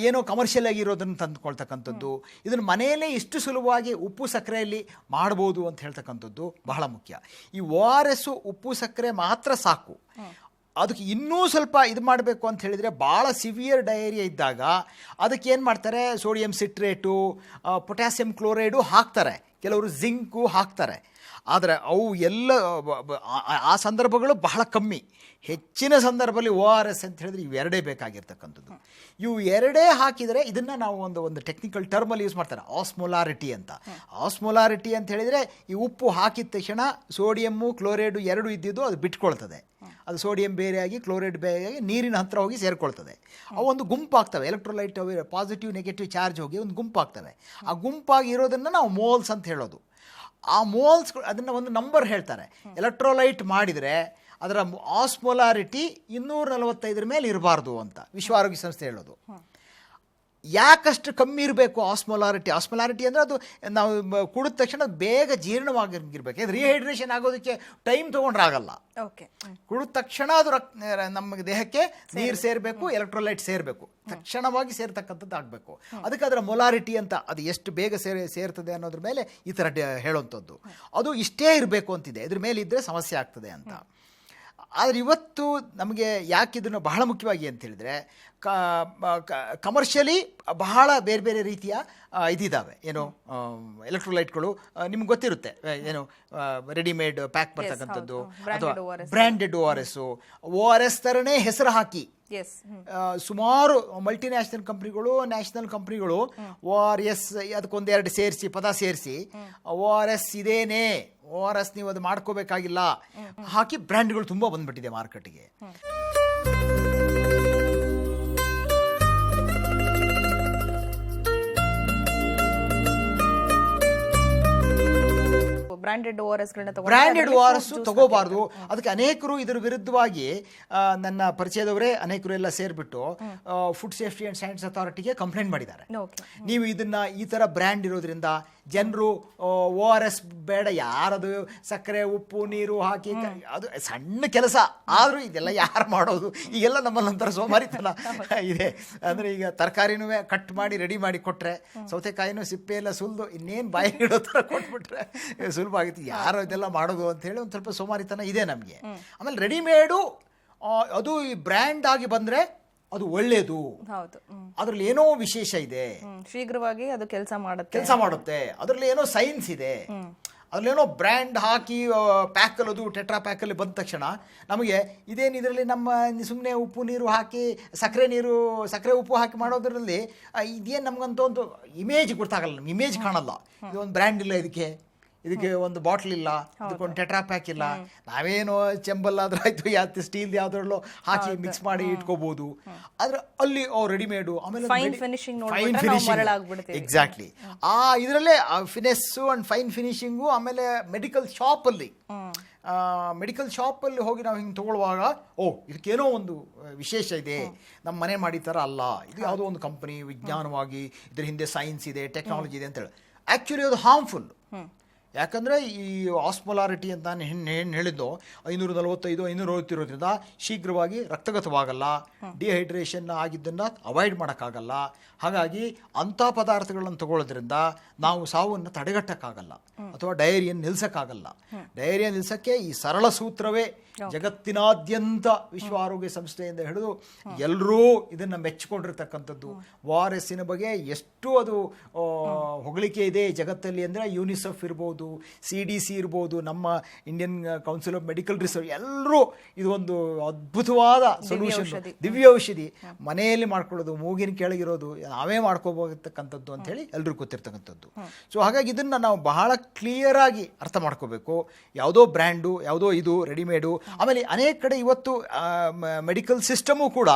ಏನೋ ಕಮರ್ಷಿಯಲ್ ಆಗಿರೋದನ್ನು ತಂದುಕೊಳ್ತಕ್ಕಂಥದ್ದು. ಇದನ್ನು ಮನೆಯಲ್ಲೇ ಇಷ್ಟು ಸುಲಭವಾಗಿ ಉಪ್ಪು ಸಕ್ಕರೆಯಲ್ಲಿ ಮಾಡ್ಬೋದು ಅಂತ ಹೇಳ್ತಕ್ಕಂಥದ್ದು ಬಹಳ ಮುಖ್ಯ. ಈ ಓ ಆರ್ ಎಸ್ಸು ಉಪ್ಪು ಸಕ್ಕರೆ ಮಾತ್ರ ಸಾಕು. ಅದಕ್ಕೆ ಇನ್ನೂ ಸ್ವಲ್ಪ ಇದು ಮಾಡಬೇಕು ಅಂತ ಹೇಳಿದರೆ ಭಾಳ ಸಿವಿಯರ್ ಡಯೇರಿಯಾ ಇದ್ದಾಗ ಅದಕ್ಕೆ ಏನು ಮಾಡ್ತಾರೆ? ಸೋಡಿಯಂ ಸಿಟ್ರೇಟು ಪೊಟ್ಯಾಸಿಯಂ ಕ್ಲೋರೈಡು ಹಾಕ್ತಾರೆ. ಕೆಲವರು ಜಿಂಕು ಹಾಕ್ತಾರೆ. ಆದರೆ ಅವು ಎಲ್ಲ ಆ ಸಂದರ್ಭಗಳು ಬಹಳ ಕಮ್ಮಿ. ಹೆಚ್ಚಿನ ಸಂದರ್ಭದಲ್ಲಿ ಓ ಆರ್ ಎಸ್ ಅಂತ ಹೇಳಿದ್ರೆ ಇವೆರಡೇ ಬೇಕಾಗಿರ್ತಕ್ಕಂಥದ್ದು. ಇವು ಎರಡೇ ಹಾಕಿದರೆ ಇದನ್ನು ನಾವು ಒಂದು ಒಂದು ಟೆಕ್ನಿಕಲ್ ಟರ್ಮಲ್ಲಿ ಯೂಸ್ ಮಾಡ್ತಾರೆ. ಆಸ್ಮೊಲಾರಿಟಿ ಅಂತ. ಆಸ್ಮೊಲಾರಿಟಿ ಅಂತ ಹೇಳಿದರೆ ಈ ಉಪ್ಪು ಹಾಕಿದ ತಕ್ಷಣ ಸೋಡಿಯಮ್ಮು ಕ್ಲೋರೈಡು ಎರಡು ಇದ್ದಿದ್ದು ಅದು ಬಿಟ್ಕೊಳ್ತದೆ. ಅದು ಸೋಡಿಯಂ ಬೇರೆಯಾಗಿ, ಕ್ಲೋರೈಡ್ ಬೇರೆಯಾಗಿ ನೀರಿನ ಹತ್ತಿರ ಹೋಗಿ ಸೇರಿಕೊಳ್ತದೆ. ಅವು ಒಂದು ಗುಂಪಾಗ್ತವೆ ಎಲೆಕ್ಟ್ರೋಲೈಟ್ ಪಾಸಿಟಿವ್ ನೆಗೆಟಿವ್ ಚಾರ್ಜ್ ಹೋಗಿ ಒಂದು ಗುಂಪಾಗ್ತವೆ. ಆ ಗುಂಪಾಗಿ ಇರೋದನ್ನು ನಾವು ಮೋಲ್ಸ್ ಅಂತ ಹೇಳೋದು. ಆ ಮೋಲ್ಸ್ ಅದನ್ನು ಒಂದು ನಂಬರ್ ಹೇಳ್ತಾರೆ. ಎಲೆಕ್ಟ್ರೋಲೈಟ್ ಮಾಡಿದರೆ ಅದರ ಆಸ್ಮೊಲಾರಿಟಿ ಇನ್ನೂರ ನಲವತ್ತೈದರ ಮೇಲೆ ಇರಬಾರ್ದು ಅಂತ ವಿಶ್ವ ಆರೋಗ್ಯ ಸಂಸ್ಥೆ ಹೇಳೋದು. ಯಾಕಷ್ಟು ಕಮ್ಮಿ ಇರಬೇಕು ಆಸ್ಮೊಲಾರಿಟಿ? ಆಸ್ಮೊಲಾರಿಟಿ ಅಂದರೆ ಅದು ನಾವು ಕುಡಿದ ತಕ್ಷಣ ಬೇಗ ಜೀರ್ಣವಾಗಿರ್ಬೇಕು. ಅದು ರಿಹೈಡ್ರೇಷನ್ ಆಗೋದಕ್ಕೆ ಟೈಮ್ ತೊಗೊಂಡ್ರೆ ಆಗಲ್ಲ. ಓಕೆ ಕುಡಿದ ತಕ್ಷಣ ಅದು ರಕ್ ನಮ್ಮ ದೇಹಕ್ಕೆ ನೀರು ಸೇರಬೇಕು ಎಲೆಕ್ಟ್ರೋಲೈಟ್ ಸೇರಬೇಕು. ತಕ್ಷಣವಾಗಿ ಸೇರ್ತಕ್ಕಂಥದ್ದು ಆಗಬೇಕು. ಅದಕ್ಕೆ ಅದರ ಮೊಲಾರಿಟಿ ಅಂತ ಅದು ಎಷ್ಟು ಬೇಗ ಸೇರಿ ಸೇರ್ತದೆ ಅನ್ನೋದ್ರ ಮೇಲೆ ಈ ಥರ ಹೇಳೋವಂಥದ್ದು. ಅದು ಇಷ್ಟೇ ಇರಬೇಕು ಅಂತಿದೆ. ಇದ್ರ ಮೇಲೆ ಇದ್ದರೆ ಸಮಸ್ಯೆ ಆಗ್ತದೆ ಅಂತ. ಆದರೆ ಇವತ್ತು ನಮಗೆ ಯಾಕೆ ಇದನ್ನು ಬಹಳ ಮುಖ್ಯವಾಗಿ ಅಂತ ಹೇಳಿದರೆ ಕಮರ್ಷಿಯಲಿ ಬಹಳ ಬೇರೆ ಬೇರೆ ರೀತಿಯ ಇದಿದ್ದಾವೆ ಏನು ಎಲೆಕ್ಟ್ರೋಲೈಟ್ಗಳು ನಿಮ್ಗೆ ಗೊತ್ತಿರುತ್ತೆ. ಏನು ರೆಡಿಮೇಡ್ ಪ್ಯಾಕ್ ಬರ್ತಕ್ಕಂಥದ್ದು. ಅಥವಾ branded O R S O R S ಥರನೇ ಹೆಸರು ಹಾಕಿ ಸುಮಾರು ಮಲ್ಟಿನ್ಯಾಷನಲ್ ಕಂಪ್ನಿಗಳು ನ್ಯಾಷನಲ್ ಕಂಪ್ನಿಗಳು ಓ ಆರ್ ಎಸ್ ಅದಕ್ಕೊಂದೆರಡು ಸೇರಿಸಿ, ಪದ ಸೇರಿಸಿ ಓ ಆರ್ ಎಸ್ ಇದೇನೇ ಓ ಆರ್ ಎಸ್ ನೀವು ಅದು ಮಾಡ್ಕೋಬೇಕಾಗಿಲ್ಲ. ಹಾಕಿ ಬ್ರ್ಯಾಂಡ್ಗಳು ತುಂಬ ಬಂದ್ಬಿಟ್ಟಿದೆ ಮಾರ್ಕೆಟಿಗೆ. ಬ್ರಾಂಡೆಡ್ ಓ ಆರ್ ಎಸ್ ಗಳನ್ನ ಬ್ರ್ಯಾಂಡೆಡ್ ಓ ಆರ್ ಎಸ್ ತಗೋಬಾರ್ದು. ಅದಕ್ಕೆ ಅನೇಕರು ಇದರ ವಿರುದ್ಧವಾಗಿ ನನ್ನ ಪರಿಚಯದವರೇ ಅನೇಕರು ಎಲ್ಲ ಸೇರಿಬಿಟ್ಟು ಫುಡ್ ಸೇಫ್ಟಿ ಅಂಡ್ ಸೈನ್ಸ್ ಅಥಾರಿಟಿಗೆ ಕಂಪ್ಲೇಂಟ್ ಮಾಡಿದ್ದಾರೆ. ನೀವು ಇದನ್ನ ಈ ತರ ಬ್ರ್ಯಾಂಡ್ ಇರೋದ್ರಿಂದ ಜನರು ಓ ಆರ್ ಎಸ್ ಬೇಡ ಯಾರದು ಸಕ್ಕರೆ ಉಪ್ಪು ನೀರು ಹಾಕಿ ಅದು ಸಣ್ಣ ಕೆಲಸ. ಆದರೂ ಇದೆಲ್ಲ ಯಾರು ಮಾಡೋದು? ಈಗೆಲ್ಲ ನಮ್ಮಲ್ಲಿ ಒಂಥರ ಸೋಮಾರಿತನ ಇದೆ. ಅಂದರೆ ಈಗ ತರಕಾರಿನೂ ಕಟ್ ಮಾಡಿ ರೆಡಿ ಮಾಡಿ ಕೊಟ್ಟರೆ ಸೌತೆಕಾಯಿನೂ ಸಿಪ್ಪೆ ಎಲ್ಲ ಸುಲಿದು ಇನ್ನೇನು ಬಾಯಿ ಇಡೋ ಥರ ಕೊಟ್ಬಿಟ್ರೆ ಸುಲಭ ಆಗಿತ್ತು ಯಾರು ಇದೆಲ್ಲ ಮಾಡೋದು ಅಂತ ಹೇಳಿ ಒಂದು ಸ್ವಲ್ಪ ಸೋಮಾರಿತನ ಇದೆ ನಮಗೆ. ಆಮೇಲೆ ರೆಡಿಮೇಡು ಅದು ಈ ಬ್ರ್ಯಾಂಡ್ ಆಗಿ ಬಂದರೆ ಅದು ಒಳ್ಳೆಯದು ಹೌದು. ಅದರಲ್ಲಿ ಏನೋ ವಿಶೇಷ ಇದೆ. ಶೀಘ್ರವಾಗಿ ಅದು ಕೆಲಸ ಮಾಡುತ್ತೆ. ಕೆಲಸ ಮಾಡುತ್ತೆ. ಅದರಲ್ಲಿ ಏನೋ ಸೈನ್ಸ್ ಇದೆ. ಅದರಲ್ಲೇನೋ ಬ್ರ್ಯಾಂಡ್ ಹಾಕಿ ಪ್ಯಾಕಲ್ ಅದು ಟೆಟ್ರಾ ಪ್ಯಾಕಲ್ಲಿ ಬಂದ ತಕ್ಷಣ ನಮಗೆ ಇದೇನು ಇದರಲ್ಲಿ ನಮ್ಮ ಸುಮ್ಮನೆ ಉಪ್ಪು ನೀರು ಹಾಕಿ ಸಕ್ಕರೆ ನೀರು ಸಕ್ಕರೆ ಉಪ್ಪು ಹಾಕಿ ಮಾಡೋದ್ರಲ್ಲಿ ಇದೇನು ನಮಗಂತ ಒಂದು ಇಮೇಜ್ ಗೊತ್ತಾಗಲ್ಲ ನಮ್ಗೆ ಇಮೇಜ್ ಕಾಣಲ್ಲ. ಇದು ಒಂದು ಬ್ರ್ಯಾಂಡ್ ಇಲ್ಲ ಇದಕ್ಕೆ. ಇದಕ್ಕೆ ಒಂದು ಬಾಟ್ಲ್ ಇಲ್ಲ ಇದಕ್ಕೊಂದು ಟೆಟ್ರಾ ಪ್ಯಾಕ್ ಇಲ್ಲ. ನಾವೇನೋ ಚೆಂಬಲ್ ಆದ್ರೆ ಆಯ್ತು ಯಾವ್ದು ಸ್ಟೀಲ್ ಯಾವ್ದ್ರಲ್ಲೋ ಹಾಕಿ ಮಿಕ್ಸ್ ಮಾಡಿ ಇಟ್ಕೋಬಹುದು ಆದ್ರೆ ಅಲ್ಲಿ ರೆಡಿಮೇಡ್ ಆಮೇಲೆ ಫೈನ್ ಫಿನಿಶಿಂಗ್ ಎಕ್ಸಾಕ್ಟ್ಲಿ ಆ ಇದರಲ್ಲೇ ಫಿನೆಸ್ಸು ಅಂಡ್ ಫೈನ್ ಫಿನಿಶಿಂಗು ಆಮೇಲೆ ಮೆಡಿಕಲ್ ಶಾಪಲ್ಲಿ ಮೆಡಿಕಲ್ ಶಾಪಲ್ಲಿ ಹೋಗಿ ನಾವು ಹಿಂಗೆ ತಗೊಳ್ಳುವಾಗ ಓ ಇದಕ್ಕೇನೋ ಒಂದು ವಿಶೇಷ ಇದೆ. ನಮ್ಮ ಮನೆ ಮಾಡಿ ಥರ ಅಲ್ಲ. ಇದು ಯಾವುದೋ ಒಂದು ಕಂಪನಿ ವಿಜ್ಞಾನವಾಗಿ ಇದ್ರ ಹಿಂದೆ ಸೈನ್ಸ್ ಇದೆ ಟೆಕ್ನಾಲಜಿ ಇದೆ ಅಂತ ಹೇಳಿ. ಆ್ಯಕ್ಚುಲಿ ಅದು ಹಾರ್ಮ್ಫುಲ್ ಯಾಕಂದರೆ ಈ ಆಸ್ಮೊಲಾರಿಟಿ ಅಂತ ನಾನು ಹೆಣ್ಣು ಏನು ಹೇಳಿದ್ದು ಐನೂರ ನಲವತ್ತೈದು ಐನೂರ ಅರವತ್ತಿರೋದ್ರಿಂದ ಶೀಘ್ರವಾಗಿ ರಕ್ತಗತವಾಗಲ್ಲ. ಡಿಹೈಡ್ರೇಷನ್ ಆಗಿದ್ದನ್ನು ಅವಾಯ್ಡ್ ಮಾಡೋಕ್ಕಾಗಲ್ಲ. ಹಾಗಾಗಿ ಅಂಥ ಪದಾರ್ಥಗಳನ್ನು ತಗೊಳ್ಳೋದ್ರಿಂದ ನಾವು ಸಾವನ್ನು ತಡೆಗಟ್ಟಕ್ಕಾಗಲ್ಲ. ಅಥವಾ ಡಯರಿಯನ್ನು ನಿಲ್ಸೋಕ್ಕಾಗಲ್ಲ. ಡಯರಿಯ ನಿಲ್ಸೋಕ್ಕೆ ಈ ಸರಳ ಸೂತ್ರವೇ ಜಗತ್ತಿನಾದ್ಯಂತ ವಿಶ್ವ ಆರೋಗ್ಯ ಸಂಸ್ಥೆಯಿಂದ ಹಿಡಿದು ಎಲ್ಲರೂ ಇದನ್ನು ಮೆಚ್ಚಿಕೊಂಡಿರ್ತಕ್ಕಂಥದ್ದು. ವಾರ್ ಎಸ್ಸಿನ ಬಗ್ಗೆ ಎಷ್ಟು ಅದು ಹೊಗಳಿಕೆ ಇದೆ ಜಗತ್ತಲ್ಲಿ ಅಂದರೆ ಯುನಿಸೆಫ್ ಇರ್ಬೋದು ಸಿ ಡಿ ಸಿ ಇರ್ಬೋದು ನಮ್ಮ Indian Council of Medical Research ಎಲ್ಲರೂ ಇದು ಒಂದು ಅದ್ಭುತವಾದ ಸೊಲ್ಯೂಷನ್ ದಿವ್ಯ ಔಷಧಿ. ಮನೆಯಲ್ಲಿ ಮಾಡ್ಕೊಳ್ಳೋದು ಮೂಗಿನ ಕೆಳಗಿರೋದು ನಾವೇ ಮಾಡ್ಕೋಬೋತಕ್ಕಂಥದ್ದು ಅಂತ ಹೇಳಿ ಎಲ್ಲರೂ ಗೊತ್ತಿರ್ತಕ್ಕಂಥದ್ದು. ಸೊ ಹಾಗಾಗಿ ಇದನ್ನು ನಾವು ಬಹಳ ಕ್ಲಿಯರ್ ಆಗಿ ಅರ್ಥ ಮಾಡ್ಕೋಬೇಕು. ಯಾವುದೋ ಬ್ರ್ಯಾಂಡು ಯಾವುದೋ ಇದು ರೆಡಿಮೇಡು ಆಮೇಲೆ ಅನೇಕ ಕಡೆ ಇವತ್ತು ಮೆಡಿಕಲ್ ಸಿಸ್ಟಮು ಕೂಡ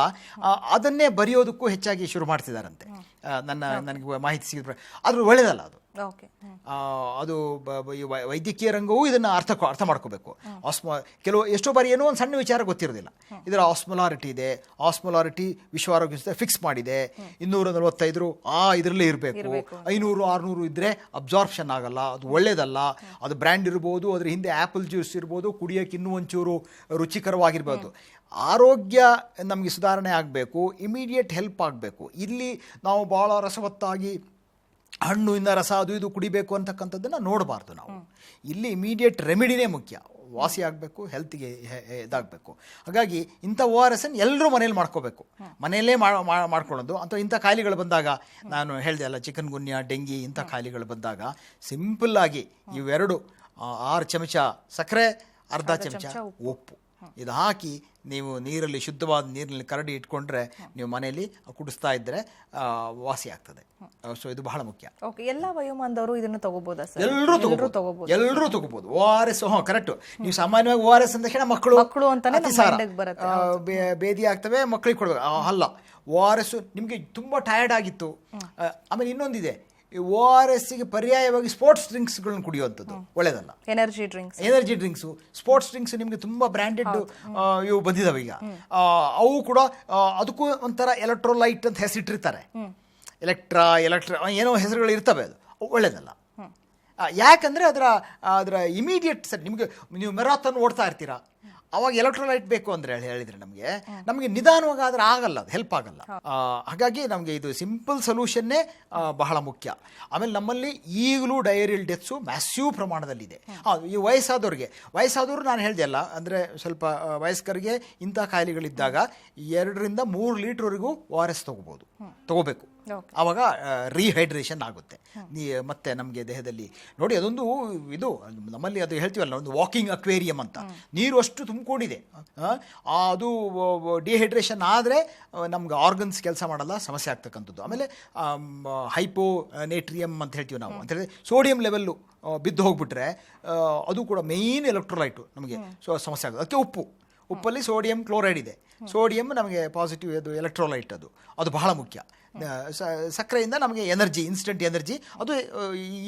ಅದನ್ನೇ ಬರೆಯೋದಕ್ಕೂ ಹೆಚ್ಚಾಗಿ ಶುರು ಮಾಡ್ತಿದ್ದಾರಂತೆ ನನ್ನ ನನಗೆ ಮಾಹಿತಿ ಸಿಗಿದ್ರೆ ಆದರೂ ಒಳ್ಳೆಯದಲ್ಲ ಅದು. ಅದು ವೈದ್ಯಕೀಯ ರಂಗವೂ ಇದನ್ನು ಅರ್ಥ ಅರ್ಥ ಮಾಡ್ಕೋಬೇಕು. ಆಸ್ಮ ಕೆಲವು ಎಷ್ಟೋ ಬಾರಿ ಏನೋ ಒಂದು ಸಣ್ಣ ವಿಚಾರ ಗೊತ್ತಿರೋದಿಲ್ಲ. ಇದರ ಆಸ್ಮೊಲಾರಿಟಿ ಇದೆ ಆಸ್ಮೊಲಾರಿಟಿ ವಿಶ್ವ ಆರೋಗ್ಯ ಸಂಸ್ಥೆ ಫಿಕ್ಸ್ ಮಾಡಿದೆ. ಇನ್ನೂರ ನಲವತ್ತೈದರು ಆ ಇದರಲ್ಲೇ ಇರಬೇಕು. ಐನೂರು ಆರುನೂರು ಇದ್ದರೆ ಅಬ್ಸಾರ್ಪ್ಷನ್ ಆಗಲ್ಲ ಅದು ಒಳ್ಳೇದಲ್ಲ. ಅದು ಬ್ರ್ಯಾಂಡ್ ಇರ್ಬೋದು ಅದ್ರ ಹಿಂದೆ ಆ್ಯಪಲ್ ಜ್ಯೂಸ್ ಇರ್ಬೋದು ಕುಡಿಯೋಕೆ ಇನ್ನೂ ಒಂಚೂರು ರುಚಿಕರವಾಗಿರ್ಬೋದು. ಆರೋಗ್ಯ ನಮಗೆ ಸುಧಾರಣೆ ಆಗಬೇಕು ಇಮಿಡಿಯೇಟ್ ಹೆಲ್ಪ್ ಆಗಬೇಕು. ಇಲ್ಲಿ ನಾವು ಭಾಳ ರಸವತ್ತಾಗಿ ಹಣ್ಣು ಇಂದ ರಸ ಅದು ಇದು ಕುಡಿಬೇಕು ಅಂತಕ್ಕಂಥದ್ದನ್ನು ನೋಡಬಾರ್ದು ನಾವು. ಇಲ್ಲಿ ಇಮಿಡಿಯೇಟ್ ರೆಮಿಡಿನೇ ಮುಖ್ಯ. ವಾಸಿ ಆಗಬೇಕು ಹೆಲ್ತ್ಗೆ ಇದಾಗಬೇಕು. ಹಾಗಾಗಿ ಇಂಥ ಓ ಆರ್ ಎಸ್ ಅನ್ನು ಎಲ್ಲರೂ ಮನೇಲಿ ಮಾಡ್ಕೋಬೇಕು. ಮನೆಯಲ್ಲೇ ಮಾಡ್ಕೊಳ್ಳೋದು. ಅಥವಾ ಇಂಥ ಕಾಯಿಲೆಗಳು ಬಂದಾಗ ನಾನು ಹೇಳಿದೆ ಅಲ್ಲ ಚಿಕನ್ ಗುನ್ಯಾ ಡೆಂಗಿ ಇಂಥ ಕಾಯಿಲೆಗಳು ಬಂದಾಗ ಸಿಂಪಲ್ಲಾಗಿ ಇವೆರಡು ಆರು ಚಮಚ ಸಕ್ಕರೆ ಅರ್ಧ ಚಮಚ ಉಪ್ಪು. ಇದು ಹಾಕಿ ನೀವು ನೀರಲ್ಲಿ ಶುದ್ಧವಾದ ನೀರಿನಲ್ಲಿ ಕರಡಿ ಇಟ್ಕೊಂಡ್ರೆ ನೀವು ಮನೆಯಲ್ಲಿ ಕುಡಿಸ್ತಾ ಇದ್ರೆ ಆ, ವಾಸಿ ಆಗ್ತದೆ. ಸೊ ಇದು ಬಹಳ ಮುಖ್ಯ. ಓಕೆ ಎಲ್ಲಾ ವಯೋಮಾನದವರು ಇದನ್ನು ತಗೋಬೋದಾ ಸರ್? ಎಲ್ಲರೂ ತಗೋಬಹುದು ತಗೋಬಹುದು ಎಲ್ಲರೂ ತಗೋಬಹುದು ಓ ಆರ್ ಎಸ್ ಹಾಂ ಕರೆಕ್ಟ್ ನೀವು ಸಾಮಾನ್ಯವಾಗಿ ಓ ಆರ್ ಎಸ್ ತಕ್ಷಣ ಮಕ್ಕಳು ಮಕ್ಕಳು ಅಂತಾನೆ ಅತಿಸಾರ. ಬೇದಿ ಆಗ್ತವೆ ಮಕ್ಕಳಿಗೆ ಕೊಡ್ಬೇಕು. ಅಲ್ಲ ಓ ಆರ್ ಎಸ್ ನಿಮಗೆ ತುಂಬ ಟಯರ್ಡ್ ಆಗಿತ್ತು. ಆಮೇಲೆ ಇನ್ನೊಂದಿದೆ. ಓ ಆರ್ ಎಸ್ಸಿಗೆ ಪರ್ಯಾಯವಾಗಿ ಸ್ಪೋರ್ಟ್ಸ್ ಡ್ರಿಂಕ್ಸ್ಗಳನ್ನ ಕುಡಿಯುವಂಥದ್ದು. ಒಳ್ಳೇದಲ್ಲ. Energy drinks energy drinks sports drinks ನಿಮಗೆ ತುಂಬ ಬ್ರ್ಯಾಂಡೆಡ್ ಇವು ಬಂದಿದಾವೆ ಈಗ. ಅವು ಕೂಡ ಅದಕ್ಕೂ ಒಂಥರ ಎಲೆಕ್ಟ್ರೋಲೈಟ್ ಅಂತ ಹೆಸರಿಟ್ಟಿರ್ತಾರೆ. ಎಲೆಕ್ಟ್ರಾ ಎಲೆಕ್ಟ್ರಾ ಏನೋ ಹೆಸರುಗಳು ಇರ್ತವೆ ಅದು. ಒಳ್ಳೆಯದಲ್ಲ ಯಾಕಂದ್ರೆ ಅದರ ಅದರ ಇಮಿಡಿಯೇಟ್ ಸರ್ ನಿಮಗೆ ನೀವು ಮೆರಾಥನ್ ಓಡ್ತಾ ಇರ್ತೀರಾ. ಅವಾಗ ಎಲೆಕ್ಟ್ರೋಲೈಟ್ ಬೇಕು ಅಂದರೆ ಹೇಳಿದ್ರೆ ನಮಗೆ. ನಮಗೆ ನಿಧಾನವಾಗಿ ಆದ್ರೆ ಆಗಲ್ಲ ಅದು ಹೆಲ್ಪ್ ಆಗಲ್ಲ. ಹಾಗಾಗಿ ನಮಗೆ ಇದು ಸಿಂಪಲ್ ಸೊಲ್ಯೂಷನ್ನೇ ಬಹಳ ಮುಖ್ಯ. ಆಮೇಲೆ ನಮ್ಮಲ್ಲಿ ಈಗಲೂ ಡೈರಿಯಲ್ ಡೆತ್ಸು ಮ್ಯಾಸ್ಯೂ ಪ್ರಮಾಣದಲ್ಲಿದೆ. ಈ ವಯಸ್ಸಾದವ್ರಿಗೆ ವಯಸ್ಸಾದವರು ನಾನು ಹೇಳಿದೆ ಅಲ್ಲ ಅಂದರೆ ಸ್ವಲ್ಪ ವಯಸ್ಕರಿಗೆ ಇಂಥ ಕಾಯಿಲೆಗಳಿದ್ದಾಗ ಎರಡರಿಂದ ಮೂರು ಲೀಟ್ರ್ವರೆಗೂ ಓ ಆರ್ ಎಸ್ ತೊಗೋಬೋದು. ತೊಗೋಬೇಕು. ಆವಾಗ ರೀಹೈಡ್ರೇಷನ್ ಆಗುತ್ತೆ. ನೀ ಮತ್ತೆ ನಮಗೆ ದೇಹದಲ್ಲಿ ನೋಡಿ ಅದೊಂದು ಇದು ನಮ್ಮಲ್ಲಿ ಅದು ಹೇಳ್ತೀವಲ್ಲ ಒಂದು ವಾಕಿಂಗ್ ಅಕ್ವೇರಿಯಂ ಅಂತ. ನೀರು ಅಷ್ಟು ತುಂಬಿಕೊಂಡಿದೆ. ಅದು ಡಿಹೈಡ್ರೇಷನ್ ಆದರೆ ನಮ್ಗೆ ಆರ್ಗನ್ಸ್ ಕೆಲಸ ಮಾಡಲ್ಲ ಸಮಸ್ಯೆ ಆಗ್ತಕ್ಕಂಥದ್ದು. ಆಮೇಲೆ ಹೈಪೋ ನೇಟ್ರಿಯಂ ಅಂತ ಹೇಳ್ತೀವಿ ನಾವು. ಅಂತ ಹೇಳಿದ್ರೆ ಸೋಡಿಯಂ ಲೆವೆಲ್ಲು ಬಿದ್ದು ಹೋಗ್ಬಿಟ್ರೆ ಅದು ಕೂಡ ಮೇಯ್ನ್ ಎಲೆಕ್ಟ್ರೋಲೈಟು ನಮಗೆ ಸೊ ಸಮಸ್ಯೆ ಆಗುತ್ತೆ. ಅದಕ್ಕೆ ಉಪ್ಪು. ಉಪ್ಪಲ್ಲಿ ಸೋಡಿಯಂ ಕ್ಲೋರೈಡ್ ಇದೆ. ಸೋಡಿಯಂ ನಮಗೆ ಪಾಸಿಟಿವ್ ಅದು ಎಲೆಕ್ಟ್ರೋಲೈಟ್ ಅದು. ಅದು ಬಹಳ ಮುಖ್ಯ. ಸಕ್ಕರೆಯಿಂದ ನಮಗೆ ಎನರ್ಜಿ ಇನ್ಸ್ಟೆಂಟ್ ಎನರ್ಜಿ. ಅದು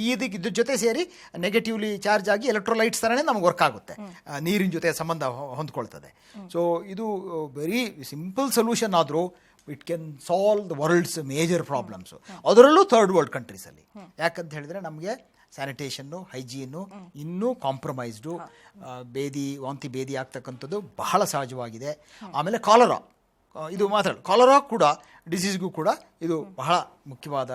ಇದಕ್ಕೆ ಇದ್ರ ಜೊತೆ ಸೇರಿ ನೆಗೆಟಿವ್ಲಿ ಚಾರ್ಜ್ ಆಗಿ ಎಲೆಕ್ಟ್ರೋಲೈಟ್ಸ್ ಥರನೇ ನಮ್ಗೆ ವರ್ಕ್ ಆಗುತ್ತೆ. ನೀರಿನ ಜೊತೆ ಸಂಬಂಧ ಹೊ- ಹೊಂದ್ಕೊಳ್ತದೆ. ಸೊ ಇದು ವೆರಿ ಸಿಂಪಲ್ ಸೊಲ್ಯೂಷನ್ ಆದರೂ it can solve the world's major problems ಅದರಲ್ಲೂ ಥರ್ಡ್ ವರ್ಲ್ಡ್ ಕಂಟ್ರೀಸಲ್ಲಿ ಯಾಕಂತ ಹೇಳಿದ್ರೆ ನಮಗೆ ಸ್ಯಾನಿಟೇಷನ್ನು ಹೈಜೀನು ಇನ್ನೂ ಕಾಂಪ್ರಮೈಸ್ಡು ಬೇದಿ ವಾಂತಿ ಬೇದಿ ಆಗ್ತಕ್ಕಂಥದ್ದು ಬಹಳ ಸಹಜವಾಗಿದೆ. ಆಮೇಲೆ ಕಾಲರಾ ಇದು ಮಾತ್ರ ಕಾಲರಾ ಕೂಡ ಡಿಸೀಸ್ಗೂ ಕೂಡ ಇದು ಬಹಳ ಮುಖ್ಯವಾದ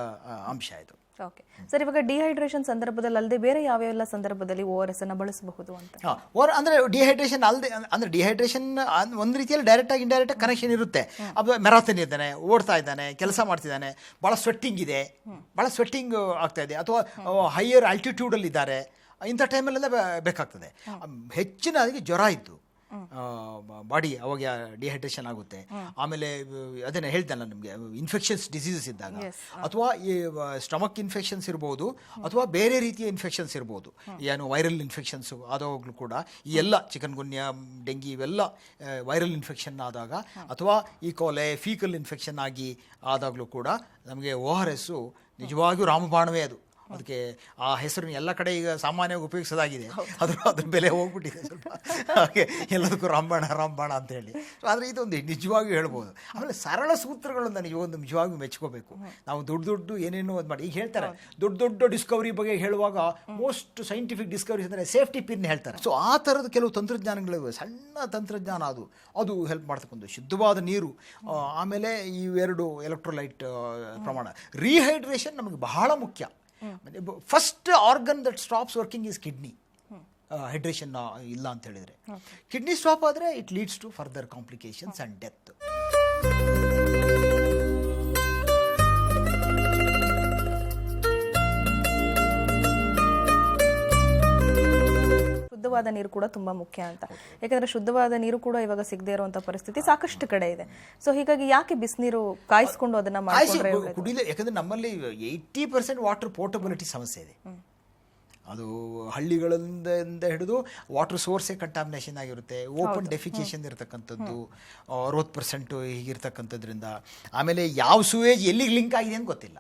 ಅಂಶ ಇದು. ಓಕೆ ಸರ್ ಇವಾಗ ಡಿಹೈಡ್ರೇಷನ್ ಸಂದರ್ಭದಲ್ಲಿ ಅಲ್ಲದೆ ಬೇರೆ ಯಾವ್ಯಾವೆಲ್ಲ ಸಂದರ್ಭದಲ್ಲಿ ಓ ಆರ್ ಎಸ್ ಅನ್ನು ಬಳಸಬಹುದು ಅಂತ? ಹಾಂ ಓರ್ ಅಂದರೆ ಡಿಹೈಡ್ರೇಷನ್ ಅಲ್ಲದೆ ಅಂದರೆ ಡಿಹೈಡ್ರೇಷನ್ ಒಂದು ರೀತಿಯಲ್ಲಿ ಡೈರೆಕ್ಟಾಗಿ ಇಂಡೈರೆಕ್ಟಾಗಿ ಕನೆಕ್ಷನ್ ಇರುತ್ತೆ. ಅದು ಮೆರಾಥನ್ ಇದ್ದಾನೆ ಓಡ್ತಾ ಇದ್ದಾನೆ ಕೆಲಸ ಮಾಡ್ತಿದ್ದಾನೆ ಭಾಳ ಸ್ವೆಟ್ಟಿಂಗ್ ಇದೆ. ಭಾಳ ಸ್ವೆಟ್ಟಿಂಗ್ ಆಗ್ತಾ ಇದೆ. ಅಥವಾ ಹೈಯರ್ ಆಲ್ಟಿಟ್ಯೂಡಲ್ಲಿ ಇದ್ದಾರೆ. ಇಂಥ ಟೈಮಲ್ಲೆಲ್ಲ ಬೇಕಾಗ್ತದೆ. ಹೆಚ್ಚಿನ ಅದಕ್ಕೆ ಜ್ವರ ಇತ್ತು ಬಾಡಿ ಅವಾಗ ಡಿಹೈಡ್ರೇಷನ್ ಆಗುತ್ತೆ. ಆಮೇಲೆ ಅದನ್ನ ಹೇಳ್ತೇನೆ ನಿಮಗೆ ಇನ್ಫೆಕ್ಷನ್ಸ್ ಡಿಸೀಸಸ್ ಇದ್ದಾಗ. ಅಥವಾ ಈ ಸ್ಟಮಕ್ ಇನ್ಫೆಕ್ಷನ್ಸ್ ಇರ್ಬೋದು ಅಥವಾ ಬೇರೆ ರೀತಿಯ ಇನ್ಫೆಕ್ಷನ್ಸ್ ಇರ್ಬೋದು. ಏನು ವೈರಲ್ ಇನ್ಫೆಕ್ಷನ್ಸ್ ಆದಾಗಲೂ ಕೂಡ ಈ ಎಲ್ಲ ಚಿಕನ್ ಗುನ್ಯ ಡೆಂಗಿ ಇವೆಲ್ಲ ವೈರಲ್ ಇನ್ಫೆಕ್ಷನ್ ಆದಾಗ ಅಥವಾ ಈ ಕೋಲೆ ಫೀಕಲ್ ಇನ್ಫೆಕ್ಷನ್ ಆಗಿ ಆದಾಗಲೂ ಕೂಡ ನಮಗೆ ಓ ಆರ್ ಎಸ್ಸು ನಿಜವಾಗಿಯೂ ರಾಮಬಾಣವೇ ಅದು. ಅದಕ್ಕೆ ಆ ಹೆಸರನ್ನು ಎಲ್ಲ ಕಡೆ ಈಗ ಸಾಮಾನ್ಯವಾಗಿ ಉಪಯೋಗಿಸೋದಾಗಿದೆ. ಅದ್ರ ಅದ್ರ ಬೆಲೆ ಹೋಗ್ಬಿಟ್ಟಿದೆ ಸ್ವಲ್ಪ. ಹಾಗೆ ಎಲ್ಲದಕ್ಕೂ ರಾಮಬಾಣ ರಾಮಬಾಣ ಅಂತ ಹೇಳಿ. ಸೊ ಆದರೆ ಇದೊಂದು ನಿಜವಾಗಿಯೂ ಹೇಳ್ಬೋದು. ಆಮೇಲೆ ಸರಳ ಸೂತ್ರಗಳನ್ನು ಒಂದು ನಿಜವಾಗಿಯೂ ಮೆಚ್ಕೋಬೇಕು. ನಾವು ದೊಡ್ಡ ದೊಡ್ಡ ಏನೇನೋ ಅದು ಮಾಡಿ. ಈಗ ಹೇಳ್ತಾರೆ ದೊಡ್ಡ ದೊಡ್ಡ ಡಿಸ್ಕವರಿ ಬಗ್ಗೆ ಹೇಳುವಾಗ ಮೋಸ್ಟ್ ಸೈಂಟಿಫಿಕ್ ಡಿಸ್ಕವರಿ ಅಂದರೆ ಸೇಫ್ಟಿ ಪಿನ್ ಹೇಳ್ತಾರೆ. ಸೊ ಆ ಥರದ ಕೆಲವು ತಂತ್ರಜ್ಞಾನಗಳು ಸಣ್ಣ ತಂತ್ರಜ್ಞಾನ ಅದು. ಅದು ಹೆಲ್ಪ್ ಮಾಡ್ತಕ್ಕಂಥ ಶುದ್ಧವಾದ ನೀರು ಆಮೇಲೆ ಇವೆರಡು ಎಲೆಕ್ಟ್ರೋಲೈಟ್ ಪ್ರಮಾಣ. ರೀಹೈಡ್ರೇಷನ್ ನಮಗೆ ಬಹಳ ಮುಖ್ಯ. First organ that stops working is kidney hydration ಇಲ್ಲ ಅಂತ ಹೇಳಿದ್ರೆ. ಕಿಡ್ನಿ ಸ್ಟಾಪ್ ಆದರೆ it leads to further complications and death ಶುದ್ಧವಾದ ನೀರು ಕೂಡ ತುಂಬಾ ಮುಖ್ಯ ಅಂತ. ಯಾಕಂದ್ರೆ ಶುದ್ಧವಾದ ನೀರು ಕೂಡ ಇವಾಗ ಸಿಗದೇ ಇರುವಂತ ಪರಿಸ್ಥಿತಿ ಸಾಕಷ್ಟು ಕಡೆ ಇದೆ. ಸೊ ಹೀಗಾಗಿ ಯಾಕೆ ಬಿಸಿನೀರು ಕಾಯಿಸಿಕೊಂಡು ಅದನ್ನ ಕುಡಿಲೇ ಯಾಕಂದರೆ ನಮ್ಮಲ್ಲಿ ಏಯ್ಟಿ ಪರ್ಸೆಂಟ್ ವಾಟರ್ ಪೋರ್ಟಬಿಲಿಟಿ ಸಮಸ್ಯೆ ಇದೆ. ಅದು ಹಳ್ಳಿಗಳಿಂದ ಹಿಡಿದು ವಾಟರ್ ಸೋರ್ಸೇ ಕಂಟಾಮಿನೇಷನ್ ಆಗಿರುತ್ತೆ. ಓಪನ್ ಡೆಫಿಕೇಶನ್ ಇರತಕ್ಕಂಥದ್ದು ಅರವತ್ತು ಪರ್ಸೆಂಟು ಹೀಗಿರ್ತಕ್ಕಂಥದ್ರಿಂದ. ಆಮೇಲೆ ಯಾವ ಸುವೇಜ್ ಎಲ್ಲಿಗೆ ಲಿಂಕ್ ಆಗಿದೆ ಅಂತ ಗೊತ್ತಿಲ್ಲ.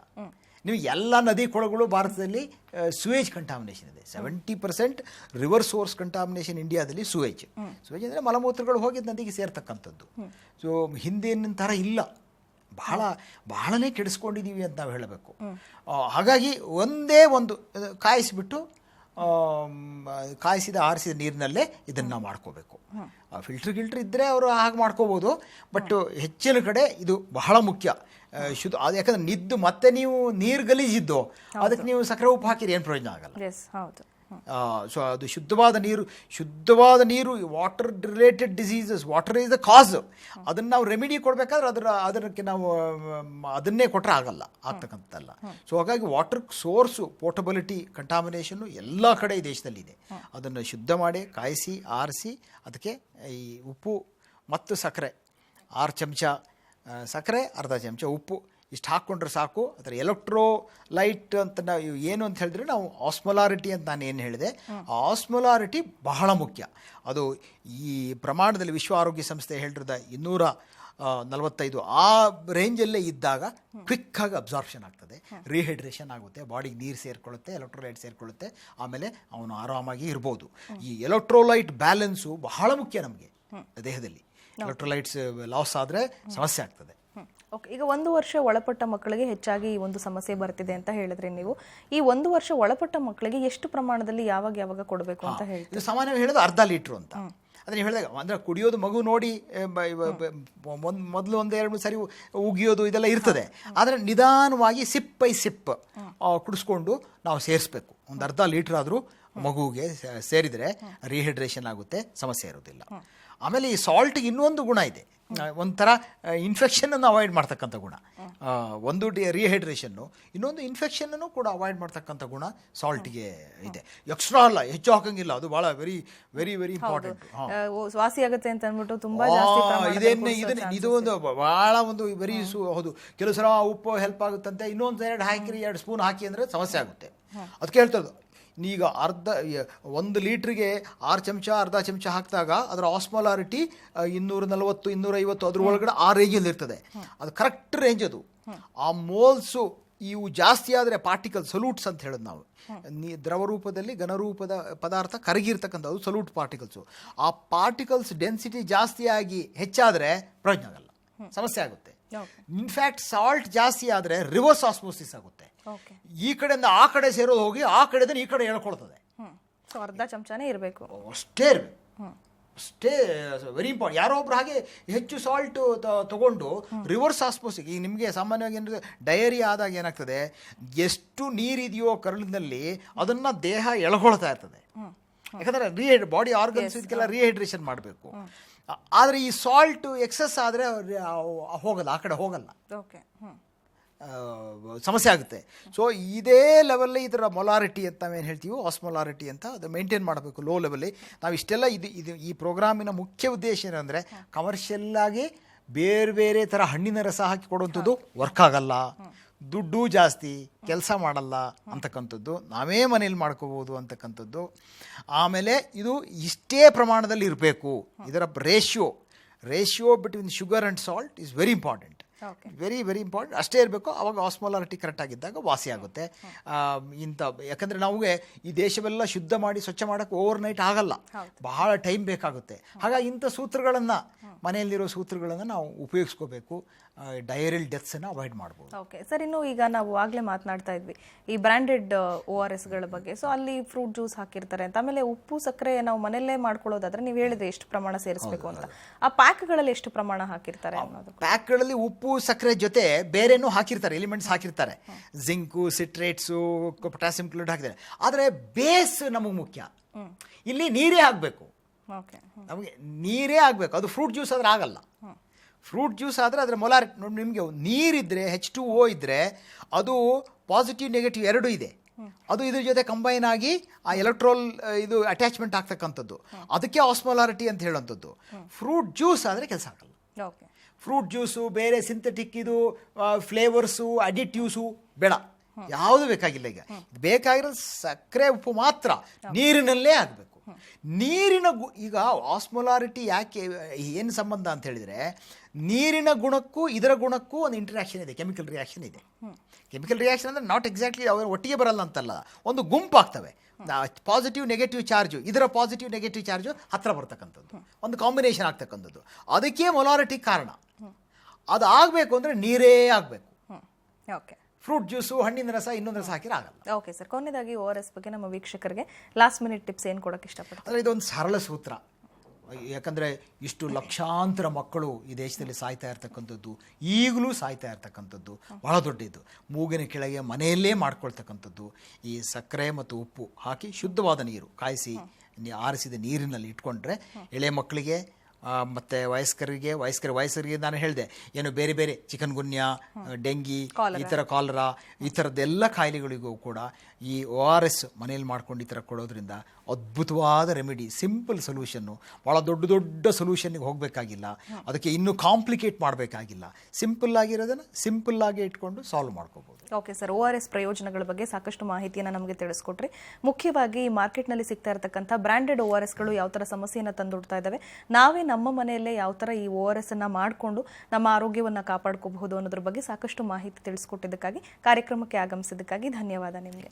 ನೀವು ಎಲ್ಲ ನದಿ ಕೊಳಗಳು ಭಾರತದಲ್ಲಿ ಸುವೇಜ್ ಕಂಟಾಮಿನೇಷನ್ ಇದೆ. Seventy percent river source contamination ಇಂಡಿಯಾದಲ್ಲಿ ಸುವೇಜ್ ಸುವೇಜ್ ಅಂದರೆ ಮಲಮೂತ್ರಗಳು ಹೋಗಿದ್ದ ನದಿಗೆ ಸೇರ್ತಕ್ಕಂಥದ್ದು. ಸೊ ಹಿಂದಿನ ಥರ ಇಲ್ಲ. ಬಹಳ ಬಹಳನೇ ಕೆಡಿಸ್ಕೊಂಡಿದ್ದೀವಿ ಅಂತ ನಾವು ಹೇಳಬೇಕು. ಹಾಗಾಗಿ ಒಂದೇ ಒಂದು ಕಾಯಿಸಿಬಿಟ್ಟು ಕಾಯಿಸಿದ ಆರಿಸಿದ ನೀರಿನಲ್ಲೇ ಇದನ್ನು ಮಾಡ್ಕೋಬೇಕು. ಫಿಲ್ಟ್ರ್ ಗಿಲ್ಟ್ರ್ ಇದ್ದರೆ ಅವರು ಹಾಗೆ ಮಾಡ್ಕೋಬೋದು. ಬಟ್ ಹೆಚ್ಚಿನ ಕಡೆ ಇದು ಬಹಳ ಮುಖ್ಯ. ಶುದ್ಧ ಅದು ಯಾಕಂದ್ರೆ ನಿದ್ದು ಮತ್ತೆ ನೀವು ನೀರು ಗಲೀಜಿದ್ದು ಅದಕ್ಕೆ ನೀವು ಸಕ್ಕರೆ ಉಪ್ಪು ಹಾಕಿದ್ರೆ ಏನು ಪ್ರಯೋಜನ ಆಗಲ್ಲ. ಹೌದು. ಸೊ ಅದು ಶುದ್ಧವಾದ ನೀರು ಶುದ್ಧವಾದ ನೀರು water related diseases water is the cause ಅದನ್ನು ನಾವು ರೆಮಿಡಿ ಕೊಡಬೇಕಾದ್ರೆ ಅದರ ಅದಕ್ಕೆ ನಾವು ಅದನ್ನೇ ಕೊಟ್ಟರೆ ಆಗಲ್ಲ, ಆಗ್ತಕ್ಕಂಥದ್ದಲ್ಲ. ಸೊ ಹಾಗಾಗಿ ವಾಟರ್ ಸೋರ್ಸು ಪೋರ್ಟಬಿಲಿಟಿ ಕಂಟಾಮಿನೇಷನ್ನು ಎಲ್ಲ ಕಡೆ ಈ ದೇಶದಲ್ಲಿದೆ. ಅದನ್ನು ಶುದ್ಧ ಮಾಡಿ, ಕಾಯಿಸಿ, ಆರಿಸಿ, ಅದಕ್ಕೆ ಈ ಉಪ್ಪು, ಮತ್ತು ಸಕ್ಕರೆ, ಆರು ಚಮಚ ಸಕ್ಕರೆ, ಅರ್ಧ ಚಮಚ ಉಪ್ಪು ಇಷ್ಟು ಹಾಕ್ಕೊಂಡ್ರೆ ಸಾಕು. ಅದರ ಎಲೆಕ್ಟ್ರೋ ಲೈಟ್ ಅಂತ ನಾವು ಏನು ಅಂತ ಹೇಳಿದ್ರೆ ನಾವು ಆಸ್ಮೊಲಾರಿಟಿ ಅಂತ ನಾನು ಏನು ಹೇಳಿದೆ. ಆ ಆಸ್ಮೊಲಾರಿಟಿ ಬಹಳ ಮುಖ್ಯ. ಅದು ಈ ಪ್ರಮಾಣದಲ್ಲಿ ವಿಶ್ವ ಆರೋಗ್ಯ ಸಂಸ್ಥೆ ಹೇಳಿರೋದ ಇನ್ನೂರ ನಲವತ್ತೈದು. ಆ ರೇಂಜಲ್ಲೇ ಇದ್ದಾಗ ಕ್ವಿಕ್ಕಾಗಿ ಅಬ್ಸಾರ್ಪ್ಷನ್ ಆಗ್ತದೆ. ರೀಹೈಡ್ರೇಷನ್ ಆಗುತ್ತೆ. ಬಾಡಿಗೆ ನೀರು ಸೇರಿಕೊಳ್ಳುತ್ತೆ ಎಲೆಕ್ಟ್ರೋಲೈಟ್ ಸೇರಿಕೊಳ್ಳುತ್ತೆ. ಆಮೇಲೆ ಅವನು ಆರಾಮಾಗಿ ಇರ್ಬೋದು. ಈ ಎಲೆಕ್ಟ್ರೋಲೈಟ್ ಬ್ಯಾಲೆನ್ಸು ಬಹಳ ಮುಖ್ಯ ನಮಗೆ ದೇಹದಲ್ಲಿ. ಎಲೆಕ್ಟ್ರೋಲೈಟ್ಸ್ ಲಾಸ್ ಆದರೆ ಸಮಸ್ಯೆ ಆಗ್ತದೆ. ಓಕೆ ಈಗ ಒಂದು ವರ್ಷ ಒಳಪಟ್ಟ ಮಕ್ಕಳಿಗೆ ಹೆಚ್ಚಾಗಿ ಈ ಒಂದು ಸಮಸ್ಯೆ ಬರ್ತಿದೆ ಅಂತ ಹೇಳಿದ್ರೆ ನೀವು. ಈ ಒಂದು ವರ್ಷ ಒಳಪಟ್ಟ ಮಕ್ಕಳಿಗೆ ಎಷ್ಟು ಪ್ರಮಾಣದಲ್ಲಿ ಯಾವಾಗ ಯಾವಾಗ ಕೊಡಬೇಕು ಅಂತ ಹೇಳಿ ಇದು ಸಾಮಾನ್ಯವಾಗಿ ಹೇಳೋದು ಅರ್ಧ ಲೀಟ್ರು ಅಂತ. ಅದನ್ನ ಹೇಳಿದಾಗ ಅಂದರೆ ಕುಡಿಯೋದು ಮಗು ನೋಡಿ ಒಂದು ಮೊದಲು ಒಂದು ಎರಡು ಸರಿ ಉಗಿಯೋದು ಇದೆಲ್ಲ ಇರ್ತದೆ. ಆದರೆ ನಿಧಾನವಾಗಿ ಸಿಪ್ ಬೈ ಸಿಪ್ ಕುಡಿಸ್ಕೊಂಡು ನಾವು ಸೇರಿಸ್ಬೇಕು. ಒಂದು ಅರ್ಧ ಲೀಟ್ರ್ ಆದರೂ ಮಗುವಿಗೆ ಸೇರಿದರೆ ರೀಹೈಡ್ರೇಷನ್ ಆಗುತ್ತೆ ಸಮಸ್ಯೆ ಇರೋದಿಲ್ಲ ಆಮೇಲೆ ಈ ಸಾಲ್ಟ್ಗೆ ಇನ್ನೊಂದು ಗುಣ ಇದೆ. ಒಂಥರ ಇನ್ಫೆಕ್ಷನನ್ನು ಅವಾಯ್ಡ್ ಮಾಡ್ತಕ್ಕಂಥ ಗುಣ. ಒಂದು ಡಿ ರೀಹೈಡ್ರೇಷನ್ನು ಇನ್ನೊಂದು ಇನ್ಫೆಕ್ಷನನ್ನು ಕೂಡ ಅವಾಯ್ಡ್ ಮಾಡ್ತಕ್ಕಂಥ ಗುಣ ಸಾಲ್ಟ್ಗೆ ಇದೆ. ಎಕ್ಸ್ಟ್ರಾ ಅಲ್ಲ ಹೆಚ್ಚು ಹಾಕಂಗಿಲ್ಲ ಅದು ಭಾಳ ವೆರಿ ವೆರಿ ವೆರಿ ಇಂಪಾರ್ಟೆಂಟ್ ವಾಸಿ ಆಗುತ್ತೆ ಅಂತ ಅಂದ್ಬಿಟ್ಟು ತುಂಬಾ ಪ್ರಮಾಣದಲ್ಲಿ ಇದನ್ನ ಇದು ಒಂದು ಭಾಳ ಒಂದು ವೆರಿ ಸು ಹೌದು. ಕೆಲವು ಸಲ ಉಪ್ಪು ಹೆಲ್ಪ್ ಆಗುತ್ತಂತೆ ಇನ್ನೊಂದು ಎರಡು ಹಾಕಿರಿ ಎರಡು ಸ್ಪೂನ್ ಹಾಕಿ ಅಂದರೆ ಸಮಸ್ಯೆ ಆಗುತ್ತೆ. ಅದಕ್ಕೆ ಹೇಳ್ತದ್ದು ಈಗ ಅರ್ಧ ಒಂದು ಲೀಟ್ರಿಗೆ ಆರು ಚಮಚ ಅರ್ಧ ಚಮಚ ಹಾಕಿದಾಗ ಅದರ ಆಸ್ಮೊಲಾರಿಟಿ ಇನ್ನೂರ ನಲವತ್ತು ಇನ್ನೂರೈವತ್ತು ಅದ್ರ ಒಳಗಡೆ ಆ ರೇಂಜಲ್ಲಿ ಇರ್ತದೆ. ಅದು ಕರೆಕ್ಟ್ ರೇಂಜ್ ಅದು. ಆ ಮೋಲ್ಸು ಇವು ಜಾಸ್ತಿ ಆದರೆ ಪಾರ್ಟಿಕಲ್ ಸೊಲ್ಯೂಟ್ಸ್ ಅಂತ ಹೇಳೋದು ನಾವು. ನೀ ದ್ರವ ರೂಪದಲ್ಲಿ ಘನರೂಪದ ಪದಾರ್ಥ ಕರಗಿರ್ತಕ್ಕಂಥದ್ದು ಸೊಲ್ಯೂಟ್ ಪಾರ್ಟಿಕಲ್ಸು ಆ ಪಾರ್ಟಿಕಲ್ಸ್ ಡೆನ್ಸಿಟಿ ಜಾಸ್ತಿಯಾಗಿ ಹೆಚ್ಚಾದರೆ ಪ್ರಯೋಜನ ಆಗಲ್ಲ. ಸಮಸ್ಯೆ ಆಗುತ್ತೆ. ಇನ್ಫ್ಯಾಕ್ಟ್ ಸಾಲ್ಟ್ ಜಾಸ್ತಿ ಆದರೆ ರಿವರ್ಸ್ ಆಸ್ಮೋಸಿಸ್ ಆಗುತ್ತೆ. ಈ ಕಡೆಯಿಂದ ಆ ಕಡೆ ಸೇರೋದು ಹೋಗಿ ಆ ಕಡೆಯಿಂದ ಈ ಕಡೆ ಎಳ್ಕೊಳ್ತದೆ. ಹ್ಮ್. ಸೊ ಅರ್ಧ ಚಮಚನೇ ಇರಬೇಕು. ಅಷ್ಟೇ ಇರಬೇಕು. ಅಷ್ಟೇ ವೆರಿ ಇಂಪಾರ್ಟೆಂಟ್ ಯಾರೋ ಒಬ್ರು ಹಾಗೆ ಹೆಚ್ಚು ಸಾಲ್ಟ್ ತಗೊಂಡು ರಿವರ್ಸ್ ಆಸ್ಪೋಸಿ ಈಗ ನಿಮಗೆ ಸಾಮಾನ್ಯವಾಗಿ ಏನು ಡಯರಿ ಆದಾಗ ಏನಾಗ್ತದೆ ಎಷ್ಟು ನೀರಿದೆಯೋ ಕರಳಿನಲ್ಲಿ ಅದನ್ನು ದೇಹ ಎಳ್ಕೊಳ್ತಾ ಇರ್ತದೆ. ಯಾಕಂದರೆ ರೀಹೈಡ್ ಬಾಡಿ ಆರ್ಗನ್ಸ್ ಇದಕ್ಕೆಲ್ಲ ರಿಹೈಡ್ರೇಷನ್ ಮಾಡಬೇಕು. ಆದರೆ ಈ ಸಾಲ್ಟ್ ಎಕ್ಸಸ್ ಆದರೆ ಹೋಗಲ್ಲ ಆ ಕಡೆ ಹೋಗಲ್ಲ. ಓಕೆ ಸಮಸ್ಯೆ ಆಗುತ್ತೆ. ಸೊ ಇದೇ ಲೆವೆಲ್ಲೇ ಇದರ ಮೊಲಾರಿಟಿ ಅಂತ ನಾವೇನು ಹೇಳ್ತೀವೋ ಆಸ್ಮೊಲಾರಿಟಿ ಅಂತ ಅದು ಮೇಂಟೈನ್ ಮಾಡಬೇಕು ಲೋ ಲೆವೆಲ್ಲಿ ನಾವು ಇಷ್ಟೆಲ್ಲ ಇದು ಇದು ಈ ಪ್ರೋಗ್ರಾಮಿನ ಮುಖ್ಯ ಉದ್ದೇಶ ಏನಂದರೆ ಕಮರ್ಷಿಯಲ್ಲಾಗಿ ಬೇರೆ ಬೇರೆ ಥರ ಹಣ್ಣಿನ ರಸ ಹಾಕಿ ಕೊಡುವಂಥದ್ದು ವರ್ಕ್ ಆಗಲ್ಲ. ದುಡ್ಡು ಜಾಸ್ತಿ ಕೆಲಸ ಮಾಡಲ್ಲ ಅಂತಕ್ಕಂಥದ್ದು. ನಾವೇ ಮನೇಲಿ ಮಾಡ್ಕೋಬೋದು ಅಂತಕ್ಕಂಥದ್ದು. ಆಮೇಲೆ ಇದು ಇಷ್ಟೇ ಪ್ರಮಾಣದಲ್ಲಿ ಇರಬೇಕು. ಇದರ ratio ratio between sugar and salt is very important. Very very important ಅಷ್ಟೇ ಇರಬೇಕು. ಅವಾಗ ಆಸ್ಮೋಲಾರಿಟಿ ಕರೆಕ್ಟ್ ಆಗಿದ್ದಾಗ ವಾಸಿ ಆಗುತ್ತೆ. ಇಂಥ ಯಾಕಂದ್ರೆ ನಮಗೆ ಈ ದೇಶವೆಲ್ಲ ಶುದ್ಧ ಮಾಡಿ ಸ್ವಚ್ಛ ಮಾಡೋಕ್ಕೆ ಓವರ್ ನೈಟ್ ಆಗಲ್ಲ ಬಹಳ ಟೈಮ್ ಬೇಕಾಗುತ್ತೆ. ಹಾಗಾಗಿ ಇಂಥ ಸೂತ್ರಗಳನ್ನು ಮನೆಯಲ್ಲಿರೋ ಸೂತ್ರಗಳನ್ನು ನಾವು ಉಪಯೋಗಿಸ್ಕೋಬೇಕು. ಡಯರಿಲ್ ಡೆತ್ಸನ್ನು ಅವಾಯ್ಡ್ ಮಾಡ್ಬೋದು. ಓಕೆ ಸರ್ ಇನ್ನು ಈಗ ನಾವು ಆಗಲೇ ಮಾತನಾಡ್ತಾ ಇದ್ವಿ. ಈ ಬ್ರ್ಯಾಂಡೆಡ್ ಓ ಆರ್ ಎಸ್ಗಳ ಬಗ್ಗೆ. ಸೊ ಅಲ್ಲಿ ಫ್ರೂಟ್ ಜ್ಯೂಸ್ ಹಾಕಿರ್ತಾರೆ ಅಂತ. ಆಮೇಲೆ ಉಪ್ಪು ಸಕ್ಕರೆ ನಾವು ಮನೆಯಲ್ಲೇ ಮಾಡ್ಕೊಳ್ಳೋದಾದ್ರೆ ನೀವು ಹೇಳಿದ್ರೆ ಎಷ್ಟು ಪ್ರಮಾಣ ಸೇರಿಸಬೇಕು ಅಂತ. ಆ ಪ್ಯಾಕ್ಗಳಲ್ಲಿ ಎಷ್ಟು ಪ್ರಮಾಣ ಹಾಕಿರ್ತಾರೆ ಅನ್ನೋದು ಪ್ಯಾಕ್ಗಳಲ್ಲಿ ಉಪ್ಪು ಸಕ್ಕರೆ ಜೊತೆ ಬೇರೆನೂ ಹಾಕಿರ್ತಾರೆ ಎಲಿಮೆಂಟ್ಸ್ ಹಾಕಿರ್ತಾರೆ. ಜಿಂಕು ಸಿಟ್ರೇಟ್ಸು ಪೊಟ್ಯಾಸಿಯಂ ಕ್ಲೋರೈಡ್ ಹಾಕಿದ್ದಾರೆ. ಆದರೆ ಬೇಸ್ ನಮಗೆ ಮುಖ್ಯ. ಇಲ್ಲಿ ನೀರೇ ಆಗಬೇಕು ಓಕೆ ನಮಗೆ ನೀರೇ ಆಗಬೇಕು. ಅದು ಫ್ರೂಟ್ ಜ್ಯೂಸ್ ಆದರೆ ಆಗಲ್ಲ. ಫ್ರೂಟ್ ಜ್ಯೂಸ್ ಆದರೆ ಅದರ ಮೊಲಾರ್ ನೋಡಿ ನಿಮಗೆ ನೀರಿದ್ದರೆ ಹೆಚ್ ಟು ಓ ಇದ್ದರೆ ಅದು ಪಾಸಿಟಿವ್ ನೆಗೆಟಿವ್ ಎರಡೂ ಇದೆ. ಅದು ಇದ್ರ ಜೊತೆ ಕಂಬೈನ್ ಆಗಿ ಆ ಎಲೆಕ್ಟ್ರೋಲ್ ಇದು ಅಟ್ಯಾಚ್ಮೆಂಟ್ ಆಗ್ತಕ್ಕಂಥದ್ದು. ಅದಕ್ಕೆ ಆಸ್ಮೊಲಾರಿಟಿ ಅಂತ ಹೇಳುವಂಥದ್ದು. ಫ್ರೂಟ್ ಜ್ಯೂಸ್ ಆದರೆ ಕೆಲಸ ಆಗಲ್ಲ. ಓಕೆ ಫ್ರೂಟ್ ಜ್ಯೂಸು ಬೇರೆ ಸಿಂಥೆಟಿಕ್ ಇದು ಫ್ಲೇವರ್ಸು ಅಡಿಟಿವ್ಸು ಬೇಡ. ಯಾವುದು ಬೇಕಾಗಿಲ್ಲ ಈಗ. ಬೇಕಾಗಿರೋ ಸಕ್ಕರೆ ಉಪ್ಪು ಮಾತ್ರ. ನೀರಿನಲ್ಲೇ ಆಗಬೇಕು. ನೀರಿನ ಗು, ಈಗ ಆಸ್ಮೊಲಾರಿಟಿ ಯಾಕೆ, ಏನು ಸಂಬಂಧ ಅಂತ ಹೇಳಿದರೆ, ನೀರಿನ ಗುಣಕ್ಕೂ ಇದರ ಗುಣಕ್ಕೂ ಒಂದು ಇಂಟ್ರಾಕ್ಷನ್ ಇದೆ ಕೆಮಿಕಲ್ ರಿಯಾಕ್ಷನ್ ಇದೆ. ಕೆಮಿಕಲ್ ರಿಯಾಕ್ಷನ್ ಅಂದರೆ ನಾಟ್ ಎಕ್ಸಾಕ್ಟ್ಲಿ ಅವರು ಒಟ್ಟಿಗೆ ಬರಲ್ಲ ಅಂತಲ್ಲ, ಒಂದು ಗುಂಪಾಗ್ತವೆ ಪಾಸಿಟಿವ್ ನೆಗೆಟಿವ್ ಚಾರ್ಜು ಇದರ ಪಾಸಿಟಿವ್ ನೆಗೆಟಿವ್ ಚಾರ್ಜು ಹತ್ತಿರ ಬರ್ತಕ್ಕಂಥದ್ದು. ಒಂದು ಕಾಂಬಿನೇಷನ್ ಆಗ್ತಕ್ಕಂಥದ್ದು. ಅದಕ್ಕೆ ಮೊಲಾರಿಟಿ ಕಾರಣ. ಅದು ಆಗಬೇಕು ಅಂದರೆ ನೀರೇ ಆಗಬೇಕು. ಓಕೆ ಫ್ರೂಟ್ ಜ್ಯೂಸು ಹಣ್ಣಿನ ರಸ ಇನ್ನೊಂದು ರಸ ಹಾಕಿದ್ರೆ ಆಗಲ್ಲ. ಓಕೆ ಸರ್ ಕೊನೆಯದಾಗಿ ಓ ಆರ್ ಎಸ್ ಬಗ್ಗೆ ನಮ್ಮ ವೀಕ್ಷಕರಿಗೆ ಲಾಸ್ಟ್ ಮಿನಿಟ್ ಟಿಪ್ಸ್ ಏನು ಕೊಡೋಕೆ ಇಷ್ಟಪಡ್ತಾರೆ? ಆದರೆ ಇದೊಂದು ಸರಳ ಸೂತ್ರ. ಯಾಕಂದರೆ ಇಷ್ಟು ಲಕ್ಷಾಂತರ ಮಕ್ಕಳು ಈ ದೇಶದಲ್ಲಿ ಸಾಯ್ತಾ ಇರ್ತಕ್ಕಂಥದ್ದು ಈಗಲೂ ಸಾಯ್ತಾ ಇರ್ತಕ್ಕಂಥದ್ದು ಬಹಳ ದೊಡ್ಡದು. ಮೂಗಿನ ಕೆಳಗೆ ಮನೆಯಲ್ಲೇ ಮಾಡ್ಕೊಳ್ತಕ್ಕಂಥದ್ದು ಈ ಸಕ್ಕರೆ ಮತ್ತು ಉಪ್ಪು ಹಾಕಿ ಶುದ್ಧವಾದ ನೀರು ಕಾಯಿಸಿ ಆರಿಸಿದ ನೀರಿನಲ್ಲಿ ಇಟ್ಕೊಂಡ್ರೆ ಎಳೆ ಮಕ್ಕಳಿಗೆ ಮತ್ತೆ ವಯಸ್ಕರಿಗೆ ವಯಸ್ಕರ ವಯಸ್ಕರಿಗೆ ನಾನು ಹೇಳಿದೆ ಏನು ಬೇರೆ ಬೇರೆ ಚಿಕನ್ ಗುನ್ಯಾ ಡೆಂಗಿ ಈ ಥರ ಕಾಲರಾ ಈ ಥರದ್ದೆಲ್ಲ ಕಾಯಿಲೆಗಳಿಗೂ ಕೂಡ ಈ ಒ ಆರ್ ಎಸ್ ಮನೇಲಿ ಮಾಡ್ಕೊಂಡು ಈ ಥರ ಕೊಡೋದ್ರಿಂದ ಅದ್ಭುತವಾದ ರೆಮಿಡಿ ಸಿಂಪಲ್ ಸೊಲ್ಯೂಷನ್ನು ಭಾಳ ದೊಡ್ಡ ದೊಡ್ಡ ಸೊಲ್ಯೂಷನ್ಗೆ ಹೋಗಬೇಕಾಗಿಲ್ಲ. ಅದಕ್ಕೆ ಇನ್ನೂ ಕಾಂಪ್ಲಿಕೇಟ್ ಮಾಡಬೇಕಾಗಿಲ್ಲ. ಸಿಂಪಲ್ ಆಗಿರೋದನ್ನು ಸಿಂಪಲ್ ಆಗಿ ಇಟ್ಕೊಂಡು ಸಾಲ್ವ್ ಮಾಡ್ಕೋಬೋದು. Okay sir, O R S ಪ್ರಯೋಜನಗಳ ಬಗ್ಗೆ ಸಾಕಷ್ಟು ಮಾಹಿತಿಯನ್ನು ನಮಗೆ ತಿಳಿಸ್ಕೊಟ್ರಿ. ಮುಖ್ಯವಾಗಿ ಈ ಮಾರ್ಕೆಟ್ನಲ್ಲಿ ಸಿಗ್ತಾ ಇರತಕ್ಕಂಥ ಬ್ರ್ಯಾಂಡೆಡ್ ಓ ಆರ್ ಎಸ್ಗಳು ಯಾವ ಥರ ಸಮಸ್ಯೆಯನ್ನು ತಂದುಡ್ತಾ ಇದ್ದಾವೆ ನಾವೇ ನಮ್ಮ ಮನೆಯಲ್ಲೇ ಯಾವ ಥರ ಈ ಓ ಆರ್ ಎಸ್ ಅನ್ನು ಮಾಡಿಕೊಂಡು ನಮ್ಮ ಆರೋಗ್ಯವನ್ನು ಕಾಪಾಡ್ಕೋಬಹುದು ಅನ್ನೋದ್ರ ಬಗ್ಗೆ ಸಾಕಷ್ಟು ಮಾಹಿತಿ ತಿಳಿಸ್ಕೊಟ್ಟಿದ್ದಕ್ಕಾಗಿ, ಕಾರ್ಯಕ್ರಮಕ್ಕೆ ಆಗಮಿಸಿದ್ದಕ್ಕಾಗಿ ಧನ್ಯವಾದ ನಿಮಗೆ.